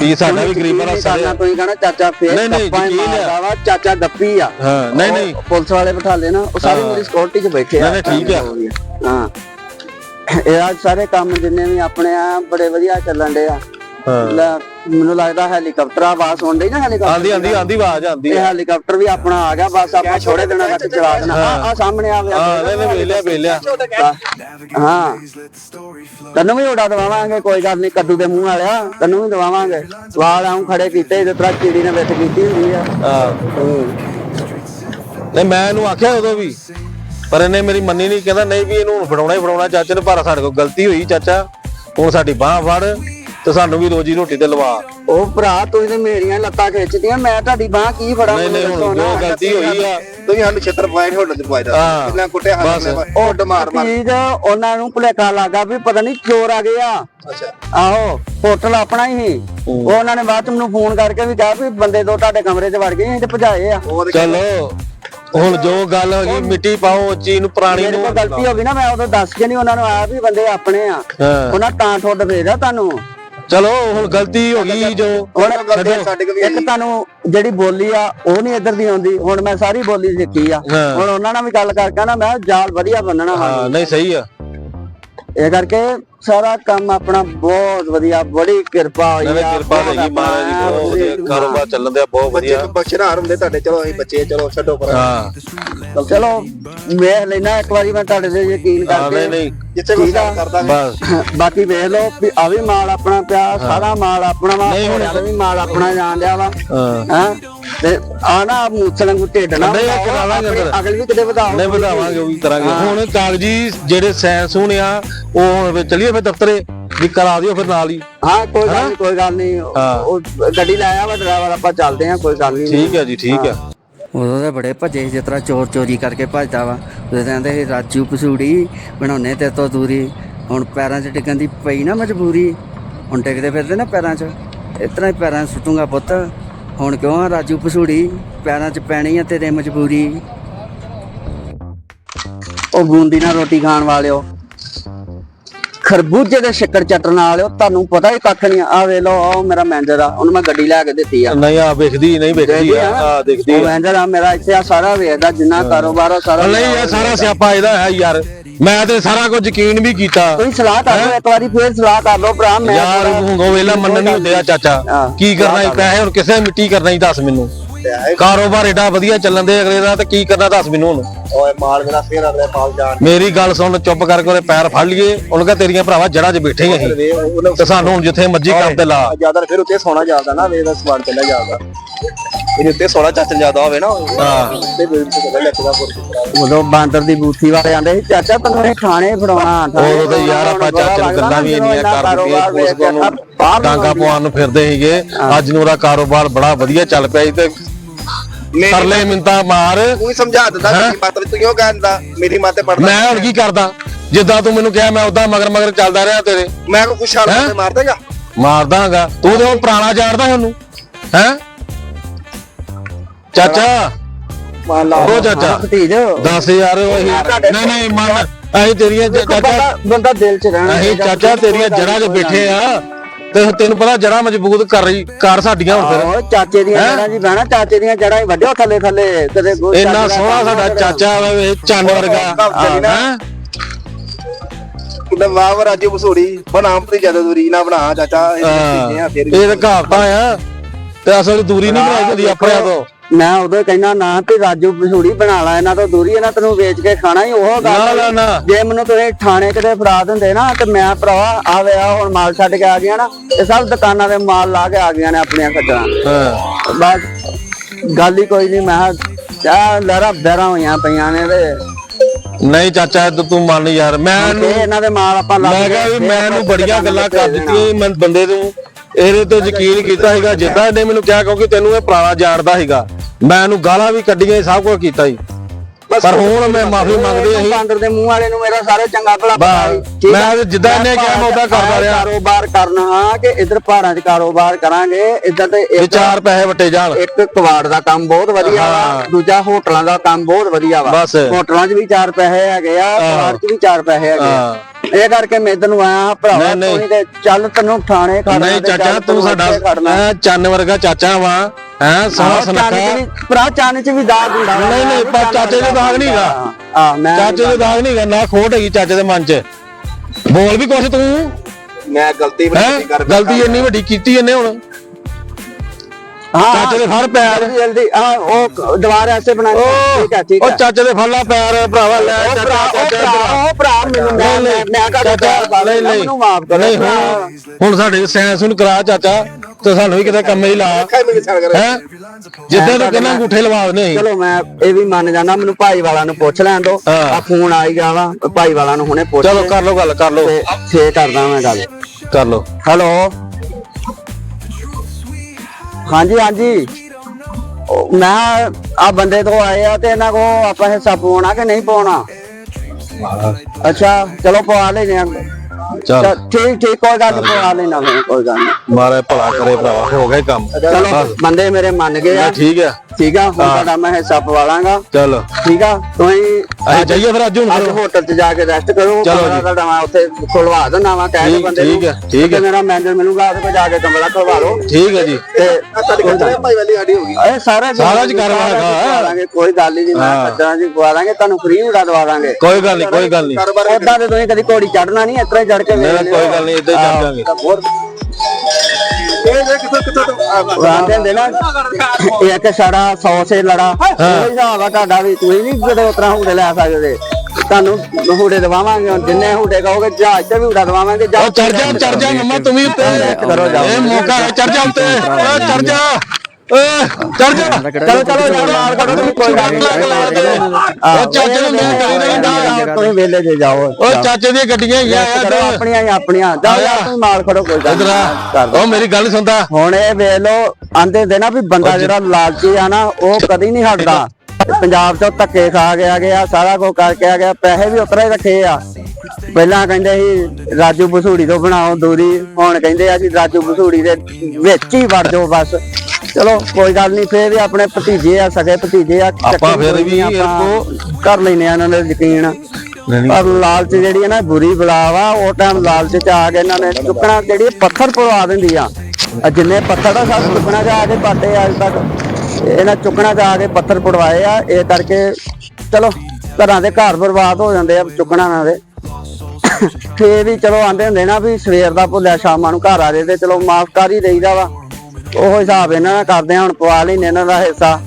Speaker 2: ਵੀ ਸਾਡਾ ਵੀ ਗਰੀਬਾਂ ਦਾ
Speaker 3: ਕਰਨਾ, ਤੁਸੀਂ ਕਹਣਾ ਚਾਚਾ ਫੇਰ
Speaker 2: ਨਹੀਂ, ਨਹੀਂ, ਆ।
Speaker 3: ਮਾਰਦਾ ਵਾ ਚਾਚਾ ਗੱਪੀ ਆ
Speaker 2: ਹਾਂ ਨਹੀਂ ਨਹੀਂ
Speaker 3: ਪੁਲਿਸ ਵਾਲੇ ਬਿਠਾ ਲੈਣਾ ਉਹ ਸਾਰੇ। ਮੇਰੀ ਸਿਕਿਉਰਿਟੀ 'ਚ ਬੈਠੇ ਆ
Speaker 2: ਨਹੀਂ, ਨਹੀਂ, ਠੀਕ ਆ।
Speaker 3: ਹਾਂ ਇਹ ਅੱਜ ਸਾਰੇ ਕੰਮ ਜਿੰਨੇ ਵੀ ਆਪਣੇ ਆ ਬੜੇ ਵਧੀਆ ਚੱਲਣ ਦੇ ਆ ਲੈ, ਮੈਨੂੰ ਲੱਗਦਾ ਹੈਲੀਕਾਪਟਰ ਆਵਾਜ਼ ਸੁਣ ਰਹੀ ਨਾ ਹੈਲੀਕਾਪਟਰ
Speaker 2: ਆਂਦੀ ਆਂਦੀ ਆਂਦੀ ਆਵਾਜ਼ ਆਂਦੀ।
Speaker 3: ਇਹ ਹੈਲੀਕਾਪਟਰ ਵੀ ਆਪਣਾ ਆ ਗਿਆ ਬਸ ਆਪਾਂ ਛੋੜੇ ਦਿਨਾਂ ਤੱਕ ਚਲਾ ਦੇਣਾ। ਆ ਆ ਸਾਹਮਣੇ ਆ ਗਿਆ।
Speaker 2: ਹਾਂ ਨਹੀਂ ਨਹੀਂ ਵੇਲਿਆ ਵੇਲਿਆ
Speaker 3: ਹਾਂ। ਤੈਨੂੰ ਵੀ ਉਡਾ ਦਵਾਵਾਂਗੇ ਕੋਈ ਗੱਲ ਨਹੀਂ ਕੱਦੂ ਦੇ ਮੂੰਹ ਵਾਲਿਆ ਤੈਨੂੰ ਵੀ ਦਵਾਵਾਂਗੇ। ਵਾਲ ਆਉਂ ਖੜੇ ਕੀਤੇ ਜਿਸ ਤਰ੍ਹਾਂ ਚਿੜੀ ਨੇ ਵਿੱਚ ਕੀਤੀ ਹੁੰਦੀ ਆ।
Speaker 2: ਹਾਂ। ਨਹੀਂ ਮੈਂ ਇਹਨੂੰ ਆਖਿਆ ਉਦੋਂ ਵੀ ਪਰ ਇਹਨੇ ਮੇਰੀ ਮੰਨੀ ਨਹੀਂ ਕਹਿੰਦਾ ਨਹੀਂ ਵੀ ਇਹਨੂੰ ਫੜਾਉਣਾ ਹੀ ਫੜਾਉਣਾ ਚਾਚੇ ਨੇ ਪਰ ਸਾਡੇ ਕੋਲ ਗਲਤੀ ਹੋਈ ਚਾਚਾ। ਹੁਣ ਸਾਡੀ ਬਾਹ ਫੜ। ਤੇ ਸਾਨੂੰ ਵੀ ਰੋਜੀ ਰੋਟੀ ਤੇ ਲਵਾ।
Speaker 3: ਉਹ ਭਰਾ ਤੁਸੀਂ ਤੇ ਮੇਰੀਆਂ ਲੱਤਾਂ ਖਿੱਚਦੀਆਂ ਮੈਂ ਤੁਹਾਡੀ ਬਾਹ ਕੀ ਫੜਾਂ
Speaker 2: ਨਹੀਂ ਨਹੀਂ ਹੁਣ ਜੋ
Speaker 3: ਨਾ।
Speaker 2: ਗਲਤੀ ਹੋਈ ਆ।
Speaker 1: ਤੁਸੀਂ ਸਾਨੂੰ ਛੇਤਰ ਪੁਆਇੰਟ ਹੋਟਲ ਚ ਪੁਆਇਦਾ
Speaker 2: ਹਾਂ।
Speaker 1: ਕਿੰਨਾ ਕੁੱਟਿਆ
Speaker 2: ਬਸ।
Speaker 1: ਹਾਂ ਉਹ ਡਮਾਰ ਮਾਰ।
Speaker 3: ਚੀਜ਼ ਉਹਨਾਂ ਨੂੰ ਭੁਲੇਖਾ ਲੱਗਾ ਵੀ ਪਤਾ ਨਹੀਂ ਚੋਰ ਆ ਗਏ ਆ।
Speaker 1: ਅੱਛਾ।
Speaker 3: ਆਹੋ ਹੋਟਲ ਆਪਣਾ ਹੀ ਉਹ ਉਹਨਾਂ ਨੇ ਬਾਅਦ ਮੈਨੂੰ ਫੋਨ ਕਰਕੇ ਵੀ ਕਿਹਾ ਵੀ ਬੰਦੇ ਦੋ ਤੁਹਾਡੇ ਕਮਰੇ 'ਚ ਵੜ ਗਏ ਅਸੀਂ ਤੇ ਭਜਾਏ ਆ।
Speaker 1: ਤੇ
Speaker 2: ਚਲੋ ਹੁਣ ਜੋ ਗੱਲ ਹੋ ਗਈ ਮਿੱਟੀ ਪਾਓ ਚੀਜ਼ ਨੂੰ ਪੁਰਾਣੀ
Speaker 3: ਮੇਰੇ
Speaker 2: ਨੂੰ
Speaker 3: ਕੋਲ ਗਲਤੀ ਹੋ ਗਈ ਨਾ ਮੈਂ ਉਦੋਂ ਦੱਸ ਕੇ ਨਹੀਂ ਉਹਨਾਂ ਨੂੰ ਆਇਆ ਵੀ ਬੰਦੇ ਆਪਣੇ ਆ। ਉਹਨਾਂ ਤਾਂ ਠੁੱਡ ਭੇਜਿਆ ਤੁਹਾਨੂੰ।
Speaker 2: ਚਲੋ ਹੁਣ ਗਲਤੀ ਹੋ ਗਈ ਜੋ।
Speaker 3: ਹੁਣ
Speaker 1: ਗਲਤੀ ਸਾਡੇ ਕੋਲ ਵੀ
Speaker 3: ਇੱਕ ਤੁਹਾਨੂੰ ਜਿਹੜੀ ਬੋਲੀ ਆ ਉਹ ਨਹੀਂ ਇੱਧਰ ਦੀ ਆਉਂਦੀ। ਹੁਣ ਮੈਂ ਸਾਰੀ ਬੋਲੀ ਸਿੱਖੀ ਆ। ਹੁਣ ਉਹਨਾਂ ਨਾਲ ਵੀ ਗੱਲ ਕਰਕੇ ਨਾ ਮੈਂ ਜਾਲ ਵਧੀਆ ਬੰਨਣਾ
Speaker 2: ਹਾਂ ਨਹੀਂ ਸਹੀ ਆ।
Speaker 3: ਇਹ ਕਰਕੇ ਸਾਰਾ ਕੰਮ ਆਪਣਾ ਬਹੁਤ ਵਧੀਆ ਬੜੀ ਕਿਰਪਾ ਹੋਈ ਆ
Speaker 2: ਕਿਰਪਾ ਹੈਗੀ ਮਹਾਰਾਜ ਦੀ ਬਹੁਤ ਵਧੀਆ ਕਾਰੋਬਾਰ ਚੱਲਣ ਦਿਆ ਬਹੁਤ
Speaker 1: ਬੱਚੇ
Speaker 2: ਵਧੀਆ।
Speaker 1: ਬਖਸ਼ਨਾਰ ਹੁੰਦੇ ਤੁਹਾਡੇ ਚਲੋ ਅਸੀਂ ਬੱਚੇ ਚਲੋ ਛੱਡੋ ਪਰ।
Speaker 2: ਹਾਂ।
Speaker 3: ਚਲੋ ਵੇਖ ਲੈਣਾ ਇੱਕ ਵਾਰੀ ਮੈਂ ਤੁਹਾਡੇ ਤੇ ਯਕੀਨ
Speaker 2: ਹਾਂ ਨਹੀਂ
Speaker 3: ਕਰਕੇ।
Speaker 2: ਨਹੀਂ
Speaker 1: ਜਿੱਥੇ ਕੋਈ। ਕੰਮ ਕਰਦਾ
Speaker 2: ਬਸ।
Speaker 3: ਬਾਕੀ ਵੇਖ ਲਓ ਵੀ ਆ ਵੀ ਮਾਲ ਆਪਣਾ ਪਿਆ ਸਾਰਾ ਮਾਲ ਆਪਣਾ ਵਾ ਵੀ ਮਾਲ ਆਪਣਾ ਜਾਣ ਡਿਆ ਵਾ।
Speaker 2: ਹਾਂ।
Speaker 3: ਹਾਂ? ਤੇ ਆ ਨਾ ਮੂਸਲਾਂ ਨੂੰ ਢਿੱਡ ਨਾ
Speaker 2: ਨਹੀਂ, ਇਹ
Speaker 3: ਵਧਾਓ,
Speaker 2: ਕਰਾ ਲਾਂਗੇ
Speaker 3: ਆਪਣੀ
Speaker 2: ਅੰਦਰ।
Speaker 3: ਅਗਲੀ ਵੀ ਕਿਤੇ ਵਧਾਓ।
Speaker 2: ਨਹੀਂ ਵਧਾਵਾਂਗੇ ਉਹ ਵੀ ਕਰਾਂਗੇ। ਹੁਣ ਕਾਗਜੀ ਜਿਹੜੇ ਸਾਇੰਸ ਹੋਣੇ ਆ ਉਹ ਹੁਣ ਫਿਰ ਚੱਲੀਏ ਫਿਰ ਦਫ਼ਤਰੇ ਵੀ ਕਰਾ ਦਿਓ ਫਿਰ ਨਾਲ ਹੀ।
Speaker 3: ਹਾਂ ਕੋਈ ਗੱਲ ਨਹੀਂ ਕੋਈ ਗੱਲ ਨਹੀਂ।
Speaker 2: ਹਾਂ।
Speaker 3: ਉਹ ਗੱਡੀ ਲਾਇਆ ਵਾ ਡਰਾਈਵਰ ਆਪਾਂ ਚੱਲਦੇ ਆ ਕੋਈ ਗੱਲ ਨਹੀਂ।
Speaker 2: ਠੀਕ ਹੈ ਜੀ ਠੀਕ ਹੈ।
Speaker 3: ਉਦੋਂ ਤਾਂ ਬੜੇ ਭੱਜੇ ਸੀ, ਜਿਸ ਤਰ੍ਹਾਂ ਚੋਰ ਚੋਰੀ ਕਰਕੇ ਭੱਜਦਾ ਵਾ। ਉਹਦੇ ਕਹਿੰਦੇ ਸੀ ਰਾਜੂ ਪਸੂੜੀ ਬਣਾਉਨੇ ਤੇ ਤੋਂ ਦੂਰੀ। ਹੁਣ ਪੈਰਾਂ 'ਚ ਟਿਕਣ ਦੀ ਪਈ ਨਾ ਮਜਬੂਰੀ। ਹੁਣ ਟਿਕਦੇ ਫਿਰਦੇ ਨਾ ਪੈਰਾਂ 'ਚ। ਇਸ ਤਰ੍ਹਾਂ ਹੀ ਪੈਰਾਂ 'ਚ ਸੁੱਟੂਗਾ ਪੁੱਤ। ਹੁਣ ਕਿਉਂ ਆ ਰਾਜੂ ਪਸੂੜੀ? ਪੈਰਾਂ 'ਚ ਪੈਣੀ ਆ ਤੇਰੇ ਮਜਬੂਰੀ। ਉਹ ਬੂੰਦੀ ਨਾਲ ਰੋਟੀ ਖਾਣ ਵਾਲਿਓ। ਖਰਬੂਜੇ ਦੇ ਸ਼ੱਕਰ ਚੱਟਣ ਵਾਲਿਓ ਤੁਹਾਨੂੰ ਪਤਾ ਹੀ ਕੱਖ ਨਹੀਂ ਆ। ਵੇ ਲੋ ਉਹ ਮੇਰਾ ਮੈਨੇਜਰ ਆ ਉਹਨੂੰ ਮੈਂ ਗੱਡੀ ਲੈ ਕੇ ਦਿੱਤੀ ਆ।
Speaker 2: ਨਹੀਂ ਆ ਵੇਖਦੀ ਨਹੀਂ ਵੇਖਦੀ ਆ। ਆ ਦੇਖਦੀ।
Speaker 3: ਉਹ
Speaker 2: ਆ
Speaker 3: ਮੈਨੇਜਰ ਆ ਮੇਰਾ ਇੱਥੇ ਆ ਸਾਰਾ ਵੇਖਦਾ ਜਿੰਨਾ ਕਾਰੋਬਾਰ ਆ ਸਾਰਾ
Speaker 2: ਨਹੀਂ ਇਹ ਸਾਰਾ ਸਿਆਪਾ ਇਹਦਾ ਹੈ ਯਾਰ। ਮੈਂ ਤੇ ਸਾਰਾ ਕੁਝ ਯਕੀਨ ਵੀ ਕੀਤਾ।
Speaker 3: ਤੁਸੀਂ ਸਲਾਹ ਕਰ ਲਓ ਇੱਕ ਵਾਰੀ ਫੇਰ ਸਲਾਹ ਕਰ ਲਓ ਭਰਾ ਮੈਂ
Speaker 2: ਯਾਰ ਉਹ ਵੇਲਾ ਮੰਨਣ ਨਹੀਂ ਹੁੰਦੇ ਆ ਚਾਚਾ। ਕੀ ਕਰਨਾ ਹੀ ਪੈਸੇ ਹੁਣ ਕਿਸੇ ਮਿੱਟੀ ਕਰਨਾ ਹੀ ਦੱਸ ਮੈਨੂੰ। ਕਾਰੋਬਾਰ ਏਡਾ ਵਧੀਆ ਚੱਲਣ ਦੇ ਅਗਲੇ ਦਾ ਤੇ ਕੀ ਕਰਨਾ ਦੱਸ ਮੈਨੂੰ ਹੁਣ।
Speaker 1: ਓਏ ਮਾਲ ਮੇਰਾ ਫੇਰ ਅਗਲੇ ਪਾਲ ਜਾਣ
Speaker 2: ਮੇਰੀ ਗੱਲ ਸੁਣ ਚੁੱਪ ਕਰਕੇ ਉਹਦੇ ਪੈਰ ਫੜ ਲਈਏ। ਉਹਨੂੰ ਕਹ ਤੇਰੀਆਂ ਭਰਾਵਾ ਜੜਾਂ 'ਚ ਬੈਠੇ ਹੀ ਅਸੀਂ ਤੇ ਸਾਨੂੰ ਹੁਣ ਜਿੱਥੇ ਮਰਜ਼ੀ ਕੰਮ ਤੇ ਲਾ।
Speaker 1: ਜ਼ਿਆਦਾ ਫਿਰ ਉੱਤੇ ਸੋਨਾ ਜਾਂਦਾ ਨਾ ਵੇ ਦਾ ਸਵਾਲ ਚੱਲਿਆ ਜਾਂਦਾ ਇਹਦੇ ਉੱਤੇ ਸੋਨਾ ਚੱਲ ਜਾਂਦਾ ਹੋਵੇ ਨਾ
Speaker 2: ਹਾਂ।
Speaker 1: ਤੇ ਲੱਗਦਾ
Speaker 3: ਉਦੋਂ ਬਾਂਦਰ ਦੀ ਬੂਥੀ ਵਾਲੇ ਆਂਦੇ ਸੀ ਚਾਚਾ ਤੈਨੂੰ ਇਹ ਖਾਣੇ ਫੜਾਉਣਾ
Speaker 2: ਉਦੋਂ ਤਾਂ ਯਾਰ ਆਪਾਂ ਚਾਚੇ ਨੂੰ ਗੱਲਾਂ ਵੀ ਇੰਨੀਆਂ ਕਰ ਦਿੱਤੀਆਂ ਪੁਲਿਸ ਨੂੰ ਟਾਂਗਾ ਪਵਾਉਣ ਨੂੰ ਫਿਰਦੇ ਸੀਗੇ। ਅੱਜ ਨੂੰ ਉਹਦਾ ਕਾਰੋਬਾਰ ਬੜਾ ਵਧੀਆ ਚੱਲ ਪਿਆ ਸੀ ਤੇ ਤਰਲੇ ਮਿੰਤਾ ਮਾਰ।
Speaker 1: ਤੂੰ ਹੀ ਸਮਝਾ ਦਿੰਦਾ ਮੇਰੀ ਮੱਤ ਤੂੰ ਕਿਉਂ ਕਹਿੰਦਾ ਮੇਰੀ ਮੱਤ ਪੜਦਾ
Speaker 2: ਮੈਂ ਹੁਣ ਕੀ ਕਰਦਾ? ਜਿੱਦਾਂ ਤੂੰ ਮੈਨੂੰ ਕਿਹਾ ਮੈਂ ਉਦਾਂ ਮਗਰ ਮਗਰ ਚੱਲਦਾ ਰਿਹਾ ਤੇਰੇ।
Speaker 1: ਮੈਂ ਕੋ ਕੁਛ ਹਾਲ ਤੇ ਮਾਰ ਦੇਗਾ
Speaker 2: ਮਾਰਦਾਗਾ ਤੂੰ ਤੇ ਉਹ ਪੁਰਾਣਾ ਜਾਣਦਾ ਉਹਨੂੰ ਹੈ? ਚਾਚਾ।
Speaker 1: ਲਾ
Speaker 2: ਉਹ ਚਾਚਾ।
Speaker 3: ਭਤੀਜ।
Speaker 2: 10000 ਉਹੀ ਨਹੀਂ ਨਹੀਂ ਮੰਨ ਅਸੀਂ ਤੇਰੀਆਂ ਚਾਚਾ
Speaker 3: ਬੰਦਾ ਬੰਦਾ ਦਿਲ 'ਚ ਰਹਿਣਾ
Speaker 2: ਅਸੀਂ। ਚਾਚਾ ਤੇਰੀਆਂ ਜੜਾਂ 'ਚ ਬੈਠੇ ਆ। ਤੇ ਤੈਨੂੰ ਪਤਾ ਜੜਾਂ ਮਜ਼ਬੂਤ ਕਰ ਰਹੀ ਕਰ ਸਾਡੀਆਂ ਹੁਣ ਫਿਰ।
Speaker 3: ਚਾਚੇ ਦੀਆਂ ਜੜਾਂ ਜੀ ਬਹਿਣਾ ਚਾਚੇ ਦੀਆਂ ਜੜਾਂ ਹੀ ਵੱਢਿਓ ਥੱਲੇ ਥੱਲੇ। ਕਦੇ ਗੋ-
Speaker 2: ਇੰਨਾ
Speaker 3: ਚਾਚੇ ਦਾ
Speaker 2: ਸੋਹਣਾ ਸਾਡਾ ਚਾਚਾ ਵਾ ਵੇ ਚੰਨ ਵਰਗਾ। ਹੈਂ?
Speaker 1: ਕਿੰਨਾ ਵਾਹ ਰਾਜੂ ਬਸੂੜੀ ਬਣਾ ਆਪਣੀ ਜ਼ਿਆਦਾ ਦੂਰੀ ਨਾ ਬਣਾ ਚਾਚਾ ਇਹ ਫਿਰ
Speaker 2: ਇਹ ਤਾਂ ਕਹਾਵਤਾਂ ਆ। ਤੇ ਅਸਲ 'ਚ ਦੂਰੀ ਨਹੀਂ ਬਣਾਈ ਜਾਂਦੀ ਆਪਣਿਆਂ ਤੋਂ।
Speaker 3: ਮੈਂ ਉਦੋਂ ਕਹਿਣਾ ਨਾ ਵੀ ਰਾਜੂ ਬਸੂੜੀ ਬਣਾ ਲਾ ਇਹਨਾਂ ਤੋਂ ਦੂਰੀ ਇਹਨਾਂ ਤੈਨੂੰ ਵੇਚ ਕੇ ਖਾਣਾ ਹੀ ਉਹ
Speaker 2: ਨਾ
Speaker 3: ਗੱਲ
Speaker 2: ਨਾ ਨਾ
Speaker 3: ਜੇ ਮੈਨੂੰ ਤੁਸੀਂ ਥਾਣੇ ਕਿਤੇ ਫੜਾ ਦਿੰਦੇ ਨਾ ਤੇ ਮੈਂ ਭਰਾਵਾ ਆ ਵੇ ਆ ਹੁਣ ਮਾਲ ਛੱਡ ਕੇ ਆ ਗਿਆ ਨਾ ਇਹ ਸਭ ਦੁਕਾਨਾਂ ਦੇ ਮਾਲ ਲਾ ਕੇ ਆ ਗਈਆਂ ਨੇ ਆਪਣੀਆਂ ਖੱਡਾਂ
Speaker 2: ਹਾਂ।
Speaker 3: ਬਸ ਗੱਲ ਹੀ ਕੋਈ ਨਹੀਂ ਮੈਂ ਚਾ ਲੜਾ ਬੈਰਾਂ ਹੋਈਆਂ ਪਈਆਂ ਨੇ ਤੇ।
Speaker 2: ਨਹੀਂ ਚਾਚਾ ਇਹ ਤਾਂ ਤੂੰ ਮੰਨ ਯਾਰ ਮੈਂ
Speaker 3: ਇਹ
Speaker 2: ਇਹਨੂੰ
Speaker 3: ਇਹਨਾਂ ਦੇ ਮਾਲ ਆਪਾਂ ਲਾ
Speaker 2: ਮੈਂ ਕਿਹਾ ਵੀ ਮੈਂ ਇਹਨੂੰ ਬੜੀਆਂ ਗੱਲਾਂ ਕਰ ਦਿੱਤੀਆਂ ਸੀ, ਮੈਂ ਬੰਦੇ ਨੂੰ ਇਹਦੇ ਤੋਂ ਯਕੀਨ ਕੀਤਾ ਸੀਗਾ ਜਿੱਦਾਂ ਇਹਨੇ ਮੈਨੂੰ ਕਿਹਾ ਕਿਉਂਕਿ ਤੈਨੂੰ ਇਹ ਪੁਰਾਣਾ ਜਾਣਦਾ ਸੀਗਾ। ਮੈਂ ਇਹਨੂੰ ਗਾਲਾਂ ਵੀ ਕੱਢੀਆਂ ਸਭ ਕੁਝ ਕੀਤਾ ਸੀ ਪਰ ਹੁਣ ਮੈਂ ਮਾਫੀ ਮੰਗਦੇ ਅਸੀਂ
Speaker 3: ਬਾਂਦਰ ਦੇ ਮੂੰਹ ਵਾਲੇ ਨੂੰ ਮੇਰਾ ਸਾਰੇ ਚੰਗਾ ਭਲਾ ਪਤਾ
Speaker 2: ਮੈਂ ਜਿੱਦਾਂ ਇਹਨੇ ਕਿਹਾ ਮੈਂ ਉਦਾਂ ਕਰਦਾ ਰਿਹਾ।
Speaker 3: ਕਾਰੋਬਾਰ ਕਰਨਾ ਕਿ ਇਧਰ ਪਹਾੜਾਂ 'ਚ ਕਾਰੋਬਾਰ ਕਰਾਂਗੇ ਇਧਰ ਤੇ
Speaker 2: ਵੀ
Speaker 3: ਇੱਕ
Speaker 2: ਚਾਰ ਪੈਸੇ ਵਟੇ ਜਾਣ
Speaker 3: ਇੱਕ ਕਵਾੜ ਦਾ ਕੰਮ ਬਹੁਤ ਵਧੀਆ ਵਾ। ਦੂਜਾ ਹੋਟਲਾਂ ਦਾ ਕੰਮ ਬਹੁਤ ਵਧੀਆ ਵਾ
Speaker 2: ਬਸ।
Speaker 3: ਹੋਟਲਾਂ 'ਚ ਵੀ ਚਾਰ ਪੈਸੇ ਹੈਗੇ ਆ ਕਵਾੜ 'ਚ ਵੀ ਚਾਰ ਪੈਸੇ ਹੈਗੇ ਆ। ਇਹ ਕਰਕੇ ਮੈਂ ਤੈਨੂੰ ਆਇਆ ਭਰਾਵਾ। ਤੂੰ ਤੇ ਚੱਲ ਤੈਨੂੰ ਥਾਣੇ ਖੜਨਾ
Speaker 2: ਨਹੀਂ ਚਾਚਾ ਤੂੰ ਸਾਡਾ ਐਂ ਚੰਨ ਵਰਗਾ ਚਾਚਾ ਵਾ ਹੈ
Speaker 3: 'ਚ
Speaker 2: ਸੁਨੱਖਾ।
Speaker 3: ਭਰਾ ਚਾਂਦੀ 'ਚ ਵੀ ਦਾਗ ਹੁੰਦਾ।
Speaker 2: ਨਹੀਂ, ਨਹੀਂ, ਪਰ ਚਾਚੇ ਦੇ ਦਾਗ ਨੀ ਹੈਗਾ।
Speaker 3: ਆ ਮੈਂ
Speaker 2: ਚਾਚੇ ਦੇ ਦਾਗ ਨਹੀਂ ਗਾ ਨਾ ਖੋਟ ਹੈਗੀ ਚਾਚੇ ਦੇ ਮਨ 'ਚ। ਬੋਲ ਵੀ ਕੁਛ ਤੂੰ।
Speaker 1: ਮੈਂ ਗਲਤੀ ਬੜੀ ਕਰ
Speaker 2: ਗਲਤੀ ਇੰਨੀ ਵੱਡੀ ਕੀਤੀ ਇਹਨੇ ਹੁਣ।
Speaker 3: ਹਾਂ
Speaker 2: ਚਾਚੇ ਦੇ ਫੜ ਪੈਰ।
Speaker 3: ਜਲਦੀ ਆ ਉਹ ਦੀਵਾਰ ਐਸੇ ਬਣਾਣੀ
Speaker 2: ਉਹ
Speaker 3: ਠੀਕ ਹੈ ਠੀਕ
Speaker 2: ਉਹ
Speaker 3: ਹੈ।
Speaker 2: ਚਾਚੇ ਦੇ ਫੜ ਲਾ ਪੈਰ ਭਰਾਵਾ ਲੈ
Speaker 3: ਉਹ
Speaker 2: ਚਾਚਾ
Speaker 3: ਭਰਾ ਉਹ ਭਰਾ ਉਹ ਮੈਨੂੰ ਮੈਂ ਮੈਂ ਕਹਾਂ
Speaker 2: ਚਾਚਾ ਨਹੀਂ ਨਹੀਂ।
Speaker 3: ਮੈਨੂੰ ਮਾਫ ਕਰੋ।
Speaker 2: ਨਹੀਂ ਹੁਣ ਸਾਡੇ ਸਾਇੰਸ ਨੂੰ ਕਰਾ ਚਾਚਾ। ਤੇ ਸਾਨੂੰ ਵੀ ਕਿਤੇ ਕੰਮੇ ਹੀ ਲਾ। ਹੈ ਜਿੱਦਾਂ ਤੂੰ ਕਹਿੰਦਾ ਅੰਗੂਠੇ ਲਵਾ ਦਨੇ
Speaker 3: ਚਲੋ ਮੈਂ ਇਹ ਵੀ ਮੰਨ ਜਾਣਾ ਮੈਨੂੰ ਭਾਈ ਵਾਲਾ ਨੂੰ ਪੁੱਛ ਲੈਣ ਦੋ। ਆ ਫੋਨ ਆਈ ਗਿਆ ਵਾ ਭਾਈ ਵਾਲਾ ਨੂੰ ਹੁਣੇ ਪੁੱਛ
Speaker 2: ਚਲੋ ਕਰ ਲੋ ਗੱਲ ਕਰ ਲੋ
Speaker 3: ਤੇ ਫੇਰ ਕਰਦਾ ਮੈਂ ਗੱਲ।
Speaker 2: ਕਰ ਲੋ
Speaker 3: ਹੈਲੋ। ਹਾਂਜੀ ਹਾਂਜੀ। ਮੈਂ ਆ ਬੰਦੇ ਤੋਂ ਆਏ ਆ ਤੇ ਇਹਨਾਂ ਕੋ ਆਪਾਂ ਹਿੱਸਾ ਪਾਉਣਾ ਕਿ ਨਹੀਂ ਪਾਉਣਾ? ਅੱਛਾ ਚਲੋ ਪਵਾ ਲੈਨੇ ਆ।
Speaker 2: ਚੱਲ।
Speaker 3: ਠੀਕ ਠੀਕ ਕੋਈ ਗੱਲ ਨੀ ਪਵਾ ਲੈਣਾ ਮੈਂ ਕੋਈ ਗੱਲ ਨੀ।
Speaker 2: ਮਾਰੇ ਭਲਾ ਕਰੇ ਭਰਾਵਾ ਹੋ ਗਿਆ ਕੰਮ।
Speaker 3: ਚਲੋ ਬੰਦੇ ਮੇਰੇ ਮੰਨ ਗਏ ਆ।
Speaker 2: ਠੀਕ ਹੈ
Speaker 3: ਠੀਕ ਆ ਹੁਣ ਤੁਹਾਡਾ ਮੈਂ ਹਿੱਸਾ ਪਵਾ ਲਾਂਗਾ।
Speaker 2: ਚਲੋ।
Speaker 3: ਠੀਕ ਆ ਤੁਸੀਂ
Speaker 2: ਅਸੀਂ ਜਾਈਏ ਫਿਰ ਅੱਜ ਹੁਣ।
Speaker 3: ਅੱਜ ਹੋਟਲ 'ਚ ਜਾ ਕੇ ਰੈਸਟ ਕਰੋ।
Speaker 2: ਚਲੋ
Speaker 3: ਕਮਰਾ
Speaker 2: ਜੀ।
Speaker 3: ਤੁਹਾਡਾ ਮੈਂ ਉੱਥੇ ਖੁਲਵਾ ਦਿੰਦਾ ਵਾ ਕਹਿ ਦੇ ਬੰਦੇ ਨੂੰ।
Speaker 2: ਠੀਕ ਹੈ, ਠੀਕ।
Speaker 3: ਤੇ ਮੇਰਾ ਮੈਨੇਜਰ ਮਿਲੂਗਾ ਉਹਦੇ ਕੋਲ ਜਾ ਕੇ ਕਮਰਾ ਖੁਲਵਾ ਲਓ।
Speaker 2: ਠੀਕ ਹੈ ਜੀ।
Speaker 3: ਤੇ
Speaker 1: ਤੁਹਾਡੀ ਗੱਲ ਭਾਈ ਵਾਲੀ ਸਾਡੀ ਹੋ ਗਈ।
Speaker 3: ਇਹ ਸਾਰਾ
Speaker 2: ਸਾਰਾ ਜੀ ਕਰਵਾ
Speaker 3: ਕੋਈ ਗੱਲ ਨਹੀਂ ਮੈਂ
Speaker 2: ਹਾਂ।
Speaker 3: ਸੱਜਣਾ ਜੀ ਪਵਾ ਦਾਂਗੇ ਤੁਹਾਨੂੰ ਫ੍ਰੀ ਉਡਾ ਦਵਾ ਦਾਂਗੇ।
Speaker 2: ਕੋਈ ਗੱਲ ਨਹੀਂ ਕੋਈ ਗੱਲ ਨਹੀਂ
Speaker 3: ਉਦਾਂ ਤੇ ਤੁਸੀਂ ਕਦੀ ਘੋੜੀ ਚੜਨਾ ਨਹੀਂ ਇਤਰੇ ਚੜ ਕੇ ਵੇਖ ਲਿਓ।
Speaker 2: ਕੋਈ ਗੱਲ ਨਹੀਂ, ਹੀ ਜਾਵਾਂਗੇ।
Speaker 3: ਆਹੋ, ਹੋਰ
Speaker 1: ਇਹ ਜੇ ਕਿੱਥੋਂ ਕਿੱਥੋਂ ਤੋਂ
Speaker 3: ਆਂਦੇ ਹੁੰਦੇ ਨਾ ਇੱਕ ਛੜਾ 100 ਸੇ ਲੜਾ। ਉਹ ਹਿਸਾਬ ਆ ਤੁਹਾਡਾ ਵੀ ਤੁਸੀਂ ਨਹੀਂ ਕਿਤੇ ਉਤਰਾ ਹੁੰਦੇ ਲੈ ਸਕਦੇ। ਤੁਹਾਨੂੰ ਹੂੜੇ ਦਵਾਵਾਂਗੇ ਹੁਣ ਜਿੰਨੇ ਹੂੜੇ ਕਹੋਗੇ ਜਹਾਜ਼ ਤੇ ਵੀ ਹੂੜਾ ਦਵਾਵਾਂਗੇ
Speaker 2: ਉਹ ਚੜ ਜਾ ਚੜ ਜਾ ਮੰਮਾ ਤੂੰ ਵੀ ਉੱਤੇ।
Speaker 3: ਕਰੋ ਜਾਓ।
Speaker 2: ਇਹ ਮੌਕਾ ਹੈ ਚੜ ਜਾ ਉੱਤੇ। ਓਏ ਚੜ ਜਾ। ਓਏ ਚੜ ਜਾ।
Speaker 3: ਚਲੋ ਚਲੋ ਜਾਓ ਨਾਲ ਕਰੋ ਤੁਸੀਂ ਕੋਈ ਗੱਲ ਨਹੀਂ
Speaker 2: ਉਹ ਚਾਚੇ ਨੂੰ ਮੈਂ ਕਰੀ ਨਹੀਂ ਦਾ
Speaker 3: ਤੁਸੀਂ ਵੇਲੇ ਜੇ ਜਾਓ।
Speaker 2: ਉਹ ਚਾਚੇ ਦੀਆਂ ਗੱਡੀਆਂ ਹੀ ਆ
Speaker 3: ਆਪਣੀਆਂ ਹੀ ਆਪਣੀਆਂ। ਜਾਓ ਯਾਰ ਤੁਸੀਂ ਮਾਲ ਖੜੋ ਕੋਈ ਗੱਲ ਨਹੀਂ।
Speaker 2: ਉਹ ਮੇਰੀ ਗੱਲ ਸੁਣਦਾ।
Speaker 3: ਹੁਣ ਇਹ ਵੇਖ ਲੋ ਆਂਦੇ ਹੁੰਦੇ ਨਾ ਵੀ ਬੰਦਾ ਜਿਹੜਾ ਲਾਲਚੀ ਆ ਨਾ ਉਹ ਕਦੀ ਨਹੀਂ ਹਟਦਾ। ਤੇ ਪੰਜਾਬ ਚੋਂ ਧੱਕੇ ਖਾ ਗਿਆ ਗਿਆ ਸਾਰਾ ਕੁਝ ਕਰਕੇ ਆ ਗਿਆ ਪੈਸੇ ਵੀ ਉਤਰੇ ਰੱਖੇ ਆ। ਪਹਿਲਾਂ ਕਹਿੰਦੇ ਸੀ ਰਾਜੂ ਬਸੂੜੀ ਤੋਂ ਬਣਾਓ ਦੂਰੀ ਹੁਣ ਕਹਿੰਦੇ ਆ ਕਿ ਰਾਜੂ ਬਸੂੜੀ ਦੇ ਵਿੱਚ ਹੀ ਵੜ ਜਾਓ ਬਸ। ਚਲੋ ਕੋਈ ਗੱਲ ਨਹੀਂ ਫੇਰ ਵੀ ਆਪਣੇ ਭਤੀਜੇ ਆ ਸਗੇ ਭਤੀਜੇ ਆ
Speaker 2: ਆਪਾਂ ਫਿਰ ਵੀ
Speaker 3: ਆਪਾਂ
Speaker 2: ਇਹਨੂੰ
Speaker 3: ਕਰ ਲੈਨੇ ਆ ਇਹਨਾਂ ਦਾ ਯਕੀਨ। ਪਰ ਲਾਲਚ ਜਿਹੜੀ ਹੈ ਨਾ ਬੁਰੀ ਬਲਾ ਵਾ ਉਹ ਟਾਈਮ ਲਾਲਚ ਚ ਆ ਕੇ ਇਹਨਾਂ ਨੇ ਚੁੱਕਣਾ ਜਿਹੜੀ ਪੱਥਰ ਪਵਾ ਦਿੰਦੀ ਆ। ਜਿੰਨੇ ਪੱਥਰ ਦਾ ਸਭ ਚੁੱਕਣਾ ਆ ਕੇ ਪਾਟੇ ਅੱਜ ਤੱਕ। ਇਹਨਾਂ ਚੁੱਕਣਾ ਆ ਕੇ ਪੱਥਰ ਪੜਵਾਏ ਆ ਇਹ ਕਰਕੇ ਚਲੋ ਘਰਾਂ ਦੇ ਘਰ ਬਰਬਾਦ ਹੋ ਜਾਂਦੇ ਆ ਚੁੱਕਣਾ ਨਾਲ ਦੇ। ਫੇਰ ਵੀ ਚਲੋ ਆਂਦੇ ਹੁੰਦੇ ਨਾ ਵੀ ਸਵੇਰ ਦਾ ਭੁੱਲਿਆ ਸ਼ਾਮਾਂ ਨੂੰ ਘਰ ਆ ਜੇ ਤੇ ਚਲੋ ਮਾਫ ਕਰ ਹੀ ਦੇਈਦਾ ਵਾ। ਉਹ ਹਿਸਾਬ ਇਹਨਾਂ ਨਾਲ ਕਰਦੇ ਆ, ਹੁਣ ਪਵਾ ਲੈਨੇ ਇਹਨਾਂ ਦਾ ਹਿੱਸਾ।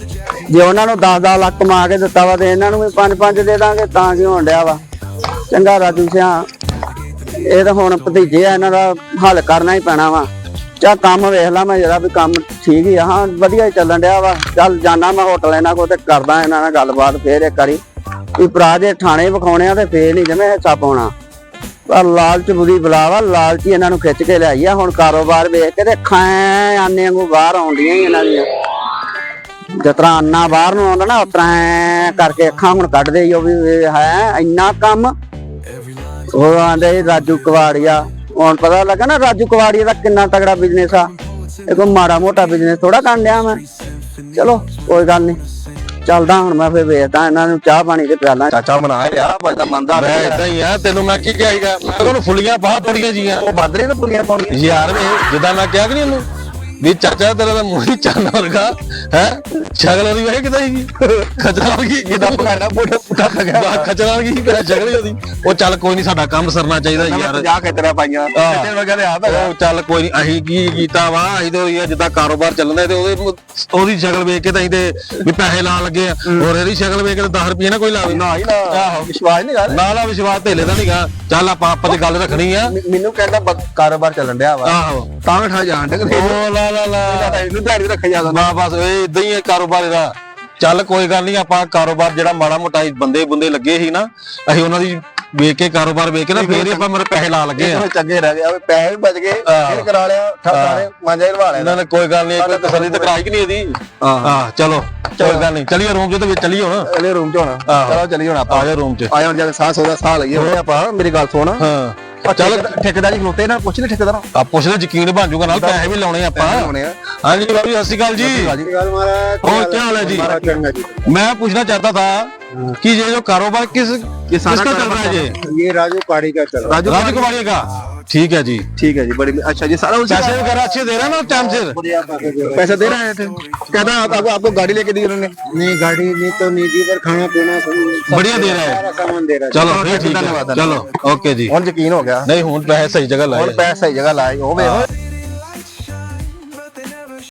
Speaker 3: ਜੇ ਉਹਨਾਂ ਨੂੰ 10-10 ਲੱਖ ਕਮਾ ਕੇ ਦਿੱਤਾ ਵਾ ਤੇ ਇਹਨਾਂ ਨੂੰ ਵੀ 5-5 ਦੇ ਦਾਂਗੇ, ਤਾਂ ਕਿ ਹੋਣ ਡਿਆ ਵਾ। ਚੰਗਾ ਰਾਜੂ ਸਿਆ, ਇਹ ਤਾਂ ਹੁਣ ਭਤੀਜੇ ਆ, ਇਹਨਾਂ ਦਾ ਹੱਲ ਕਰਨਾ ਹੀ ਪੈਣਾ ਵਾ। ਚਾ ਕੰਮ ਵੇਖ ਲਾ, ਮੈਂ ਜਰਾ ਵੀ ਕੰਮ ਠੀਕ ਹੀ ਆ, ਹਾਂ, ਵਧੀਆ ਹੀ ਚੱਲਣ ਡਿਆ ਵਾ। ਚੱਲ ਜਾਣਾ ਮੈਂ ਹੋਟਲ ਇਹਨਾਂ ਕੋਲ ਤੇ ਕਰਦਾ ਇਹਨਾਂ ਨਾਲ ਗੱਲਬਾਤ ਫੇਰ ਇੱਕ ਵਾਰੀ। ਵੀ ਭਰਾ ਜੇ ਥਾਣੇ ਵਿਖਾਉਣੇ ਆ ਤੇ ਫੇਰ ਨਹੀਂ ਜਿਵੇਂ ਹਿੱਸਾ ਪਾਉਣਾ। ਪਰ ਲਾਲਚ ਬੁਰੀ ਬਲਾਵਾ ਲਾਲਚ ਇਹਨਾਂ ਨੂੰ ਖਿੱਚ ਕੇ ਲਿਆਈ ਆ। ਹੁਣ ਕਾਰੋਬਾਰ ਵੇਖ ਕੇ ਤੇ ਖਾਂ ਆਨੇ ਵਾਂਗੂ ਬਾਹਰ ਆਉਂਦੀਆਂ ਹੀ ਇਹਨਾਂ ਦੀਆਂ। ਜਿਸ ਤਰ੍ਹਾਂ ਅੰਨਾ ਬਾਹਰ ਨੂੰ ਆਉਂਦਾ ਨਾ, ਉਸ ਕਰਕੇ ਅੱਖਾਂ ਹੁਣ ਕੱਢਦੇ ਹੀ ਉਹ ਵੀ ਹੈ ਇੰਨਾ ਕੰਮ। ਉਹ ਆਂਦੇ ਸੀ ਰਾਜੂ ਕਵਾੜੀਆ। ਹੁਣ ਪਤਾ ਲੱਗਾ ਨਾ ਰਾਜੂ ਕਵਾੜੀਆ ਦਾ ਕਿੰਨਾ ਤਗੜਾ ਬਿਜ਼ਨਸ ਆ। ਇਹ ਕੋਈ ਮਾੜਾ ਮੋਟਾ ਬਿਜ਼ਨਸ ਥੋੜਾ ਕਰਨ ਡਿਆ ਮੈਂ। ਚਲੋ, ਕੋਈ ਗੱਲ ਨਹੀਂ ਚੱਲਦਾ ਹੁਣ ਮੈਂ ਫੇਰ ਵੇਖਦਾ ਇਹਨਾਂ ਨੂੰ ਚਾਹ ਪਾਣੀ ਤੇ ਪਿਆਲਾਂ
Speaker 1: ਚਾਚਾ ਬਣਾ ਯਾਰ ਬੰਦਾ ਮੰਨਦਾ
Speaker 2: ਮੈਂ ਇਦਾਂ ਹੀ ਆ ਤੈਨੂੰ ਮੈਂ ਕੀ ਕਿਹਾ ਸੀਗਾ ਮੈਂ ਫੁੱਲੀਆਂ ਬਾਹ ਪੜੀਆਂ ਜੀਆਂ।
Speaker 1: ਉਹ ਬਾਦਰੇ ਨੇ ਪੁਰੀਆਂ ਪਾਉਣੀਆਂ।
Speaker 2: ਯਾਰ ਵੇ ਜਿੱਦਾਂ ਮੈਂ ਕਿਹਾ ਕਿ ਨਹੀਂ ਉਹਨੂੰ? ਵੀ ਚਾਚਾ ਤੇਰਾ ਤਾਂ ਮੂੰਹ ਹੀ ਚੰਨ ਵਰਗਾ। ਹੈ? ਸ਼ਕਲ ਉਹਦੀ ਵੇਖ ਕਿਦਾਂ ਸੀਗੀ? ਖਚਰਾ ਵਰਗੀ। ਕਿਦਾਂ ਪਕਾਣਾ ਬੋੜਾ ਪੁੱਟਾ ਲਗਾ ਖਚਰਾ ਵਰਗੀ ਤੇਰਾ ਸ਼ਕਲ ਹੀ ਉਹਦੀ। ਉਹ ਚੱਲ ਕੋਈ ਨਹੀਂ ਸਾਡਾ ਕੰਮ ਸਰਨਾ ਚਾਹੀਦਾ ਯਾਰ।
Speaker 1: ਜਾ ਕੇ ਤੇਰਾ ਪਾਈਆਂ।
Speaker 2: ਆਹ।
Speaker 1: ਤੇ ਵਗੈਰੇ ਆ
Speaker 2: ਉਹ ਚੱਲ ਕੋਈ ਨਹੀਂ ਅਸੀਂ ਕੀ ਕੀਤਾ ਵਾ? ਅਸੀਂ ਤਾਂ ਜਿੱਦਾਂ ਕਾਰੋਬਾਰ ਚੱਲਦਾ ਤੇ ਉਹਦੇ ਉਹਦੀ ਸ਼ਕਲ ਵੇਖ ਕੇ ਤਾਂ ਅਸੀਂ ਤੇ ਵੀ ਪੈਸੇ ਲਾਉਣ ਲੱਗੇ ਆ। ਹੋਰ ਇਹਦੀ ਸ਼ਕਲ ਵੇਖ ਕੇ ਤਾਂ 10 ਰੁਪਏ ਨਾ ਕੋਈ ਲਾਵੇ
Speaker 1: ਨਾ ਹੀ ਨਾ।
Speaker 2: ਆਹੋ।
Speaker 1: ਵਿਸ਼ਵਾਸ ਨਹੀਂ ਕਰ
Speaker 2: ਨਾ ਨਾ ਵਿਸ਼ਵਾਸ ਧੇਲੇ ਦਾ ਨਹੀਂਗਾ ਚੱਲ ਆਪਾਂ ਆਪਾਂ ਤੇ ਗੱਲ ਰੱਖਣੀ ਆ।
Speaker 1: ਮੈਨੂੰ ਕਹਿੰਦਾ ਬ- ਕਾਰੋਬਾਰ ਚੱਲਣ ਡਿਆ ਵਾ।
Speaker 2: ਆਹੋ।
Speaker 1: ਤਾਂ ਠਾ ਜਾਣ ਡੇ
Speaker 2: ਉਹ ਲਾ ਲਾ ਲਾ।
Speaker 1: ਇਹਨੂੰ ਧਿਆਨ ਰੱਖਿਆ ਜਾਂਦਾ
Speaker 2: ਨਾ। ਬਸ ਇਹ ਇਦਾਂ ਹੀ ਹੈ ਕਾਰੋਬਾਰ ਇਹਦਾ। ਚੱਲ ਕੋਈ ਗੱਲ ਨਹੀਂ ਆਪਾਂ ਕਾਰੋਬਾਰ ਜਿਹੜਾ ਮਾੜਾ ਮੋਟਾ ਬੰਦੇ ਬੰਦੇ ਲੱਗੇ ਸੀ ਨਾ ਅਸੀਂ ਉਹਨਾਂ ਦੀ ਵੇਖ ਕੇ ਕਾਰੋਬਾਰ ਵੇਖ ਕੇ ਨਾ ਫੇਰ ਹੀ ਆਪਾਂ ਮੇਰੇ ਪੈਸੇ ਲਾ ਲੱਗੇ ਆ।
Speaker 1: ਚੰਗੇ ਰਹਿ ਗਏ ਪੈਸੇ ਵੀ ਬਚ ਗਏ। ਫਿਰ ਕਰਾ ਲਿਆ ਠਾਣੇ ਮਾਂਜਾ ਹੀ ਲਵਾ ਲਿਆ।
Speaker 2: ਨੇ ਕੋਈ ਗੱਲ ਨਹੀਂ ਤਸੱਲੀ ਤਾਂ ਕਰਾਈ ਕਿ ਨਹੀਂ ਇਹਦੀ? ਹਾਂ ਚਲੋ ਕੋਈ ਗੱਲ ਨਹੀਂ ਚਲਿਏ ਰੂਮ 'ਚ ਤੇ ਵਿੱਚ ਚਲੀਏ ਹੁਣ।
Speaker 1: ਅਗਲੇ ਰੂਮ 'ਚ ਹੋਣਾ। ਚਲੋ ਚੱਲੀ ਹੁਣ ਆਪਾਂ।
Speaker 2: ਆ ਜਾ ਰੂਮ 'ਚ।
Speaker 1: ਆਇਆ ਹੁਣ ਜਾ ਕੇ ਸਾਹ ਸੋਦਾ ਸਾਹ ਲਈਏ। ਹੁਣ ਆਪਾਂ ਮੇਰੀ ਗੱਲ ਸੁਣ।
Speaker 2: ਹਾਂ।
Speaker 1: ਚੱਲ ਠੇਕੇਦਾਰ ਜੀ ਖਲੋਤੇ ਨਾ ਪੁੱਛ ਲੈ ਠੇਕੇਦਾਰ
Speaker 2: ਆ ਪੁੱਛਦੇ ਯਕੀਨ ਬਣ ਜਾਊਗਾ ਨਾਲ ਪੈਸੇ ਵੀ ਲਾਉਣੇ ਆਪਾਂ
Speaker 1: ਹੋਣੇ ਆ
Speaker 2: ਹਾਂਜੀ ਬਾਬੂ ਜੀ, ਸਤਿ ਸ਼੍ਰੀ ਅਕਾਲ ਜੀ
Speaker 1: ਗੱਲ ਮਾਰਾ
Speaker 2: ਹੋਰ ਕੀ ਹਾਲ ਹੈ ਜੀ?
Speaker 1: ਚੰਗਾ जी
Speaker 2: मैं पूछना चाहता था कि ये जो कारोबार किस किसका चल रहा है ये
Speaker 1: ये राजू पाड़ी का चल रहा
Speaker 2: राजू कुमारी का ठीक है जी
Speaker 1: ठीक है जी बड़ी अच्छा जी सारा
Speaker 2: पैसे वगैरह अच्छे दे रहे हैं ना टाइम से
Speaker 1: पैसा दे रहे हैं कहता आपको आपको गाड़ी लेके दी उन्होंने
Speaker 4: नहीं गाड़ी नहीं तो नहीं दी पर खाना पीना
Speaker 2: बढ़िया दे रहा है
Speaker 4: सामान दे रहा है
Speaker 2: चलो फिर ठीक है चलो ओके जी
Speaker 1: और यकीन हो गया
Speaker 2: नहीं हूँ पैसे सही जगह लाए
Speaker 1: पैसे सही जगह लाए हो गए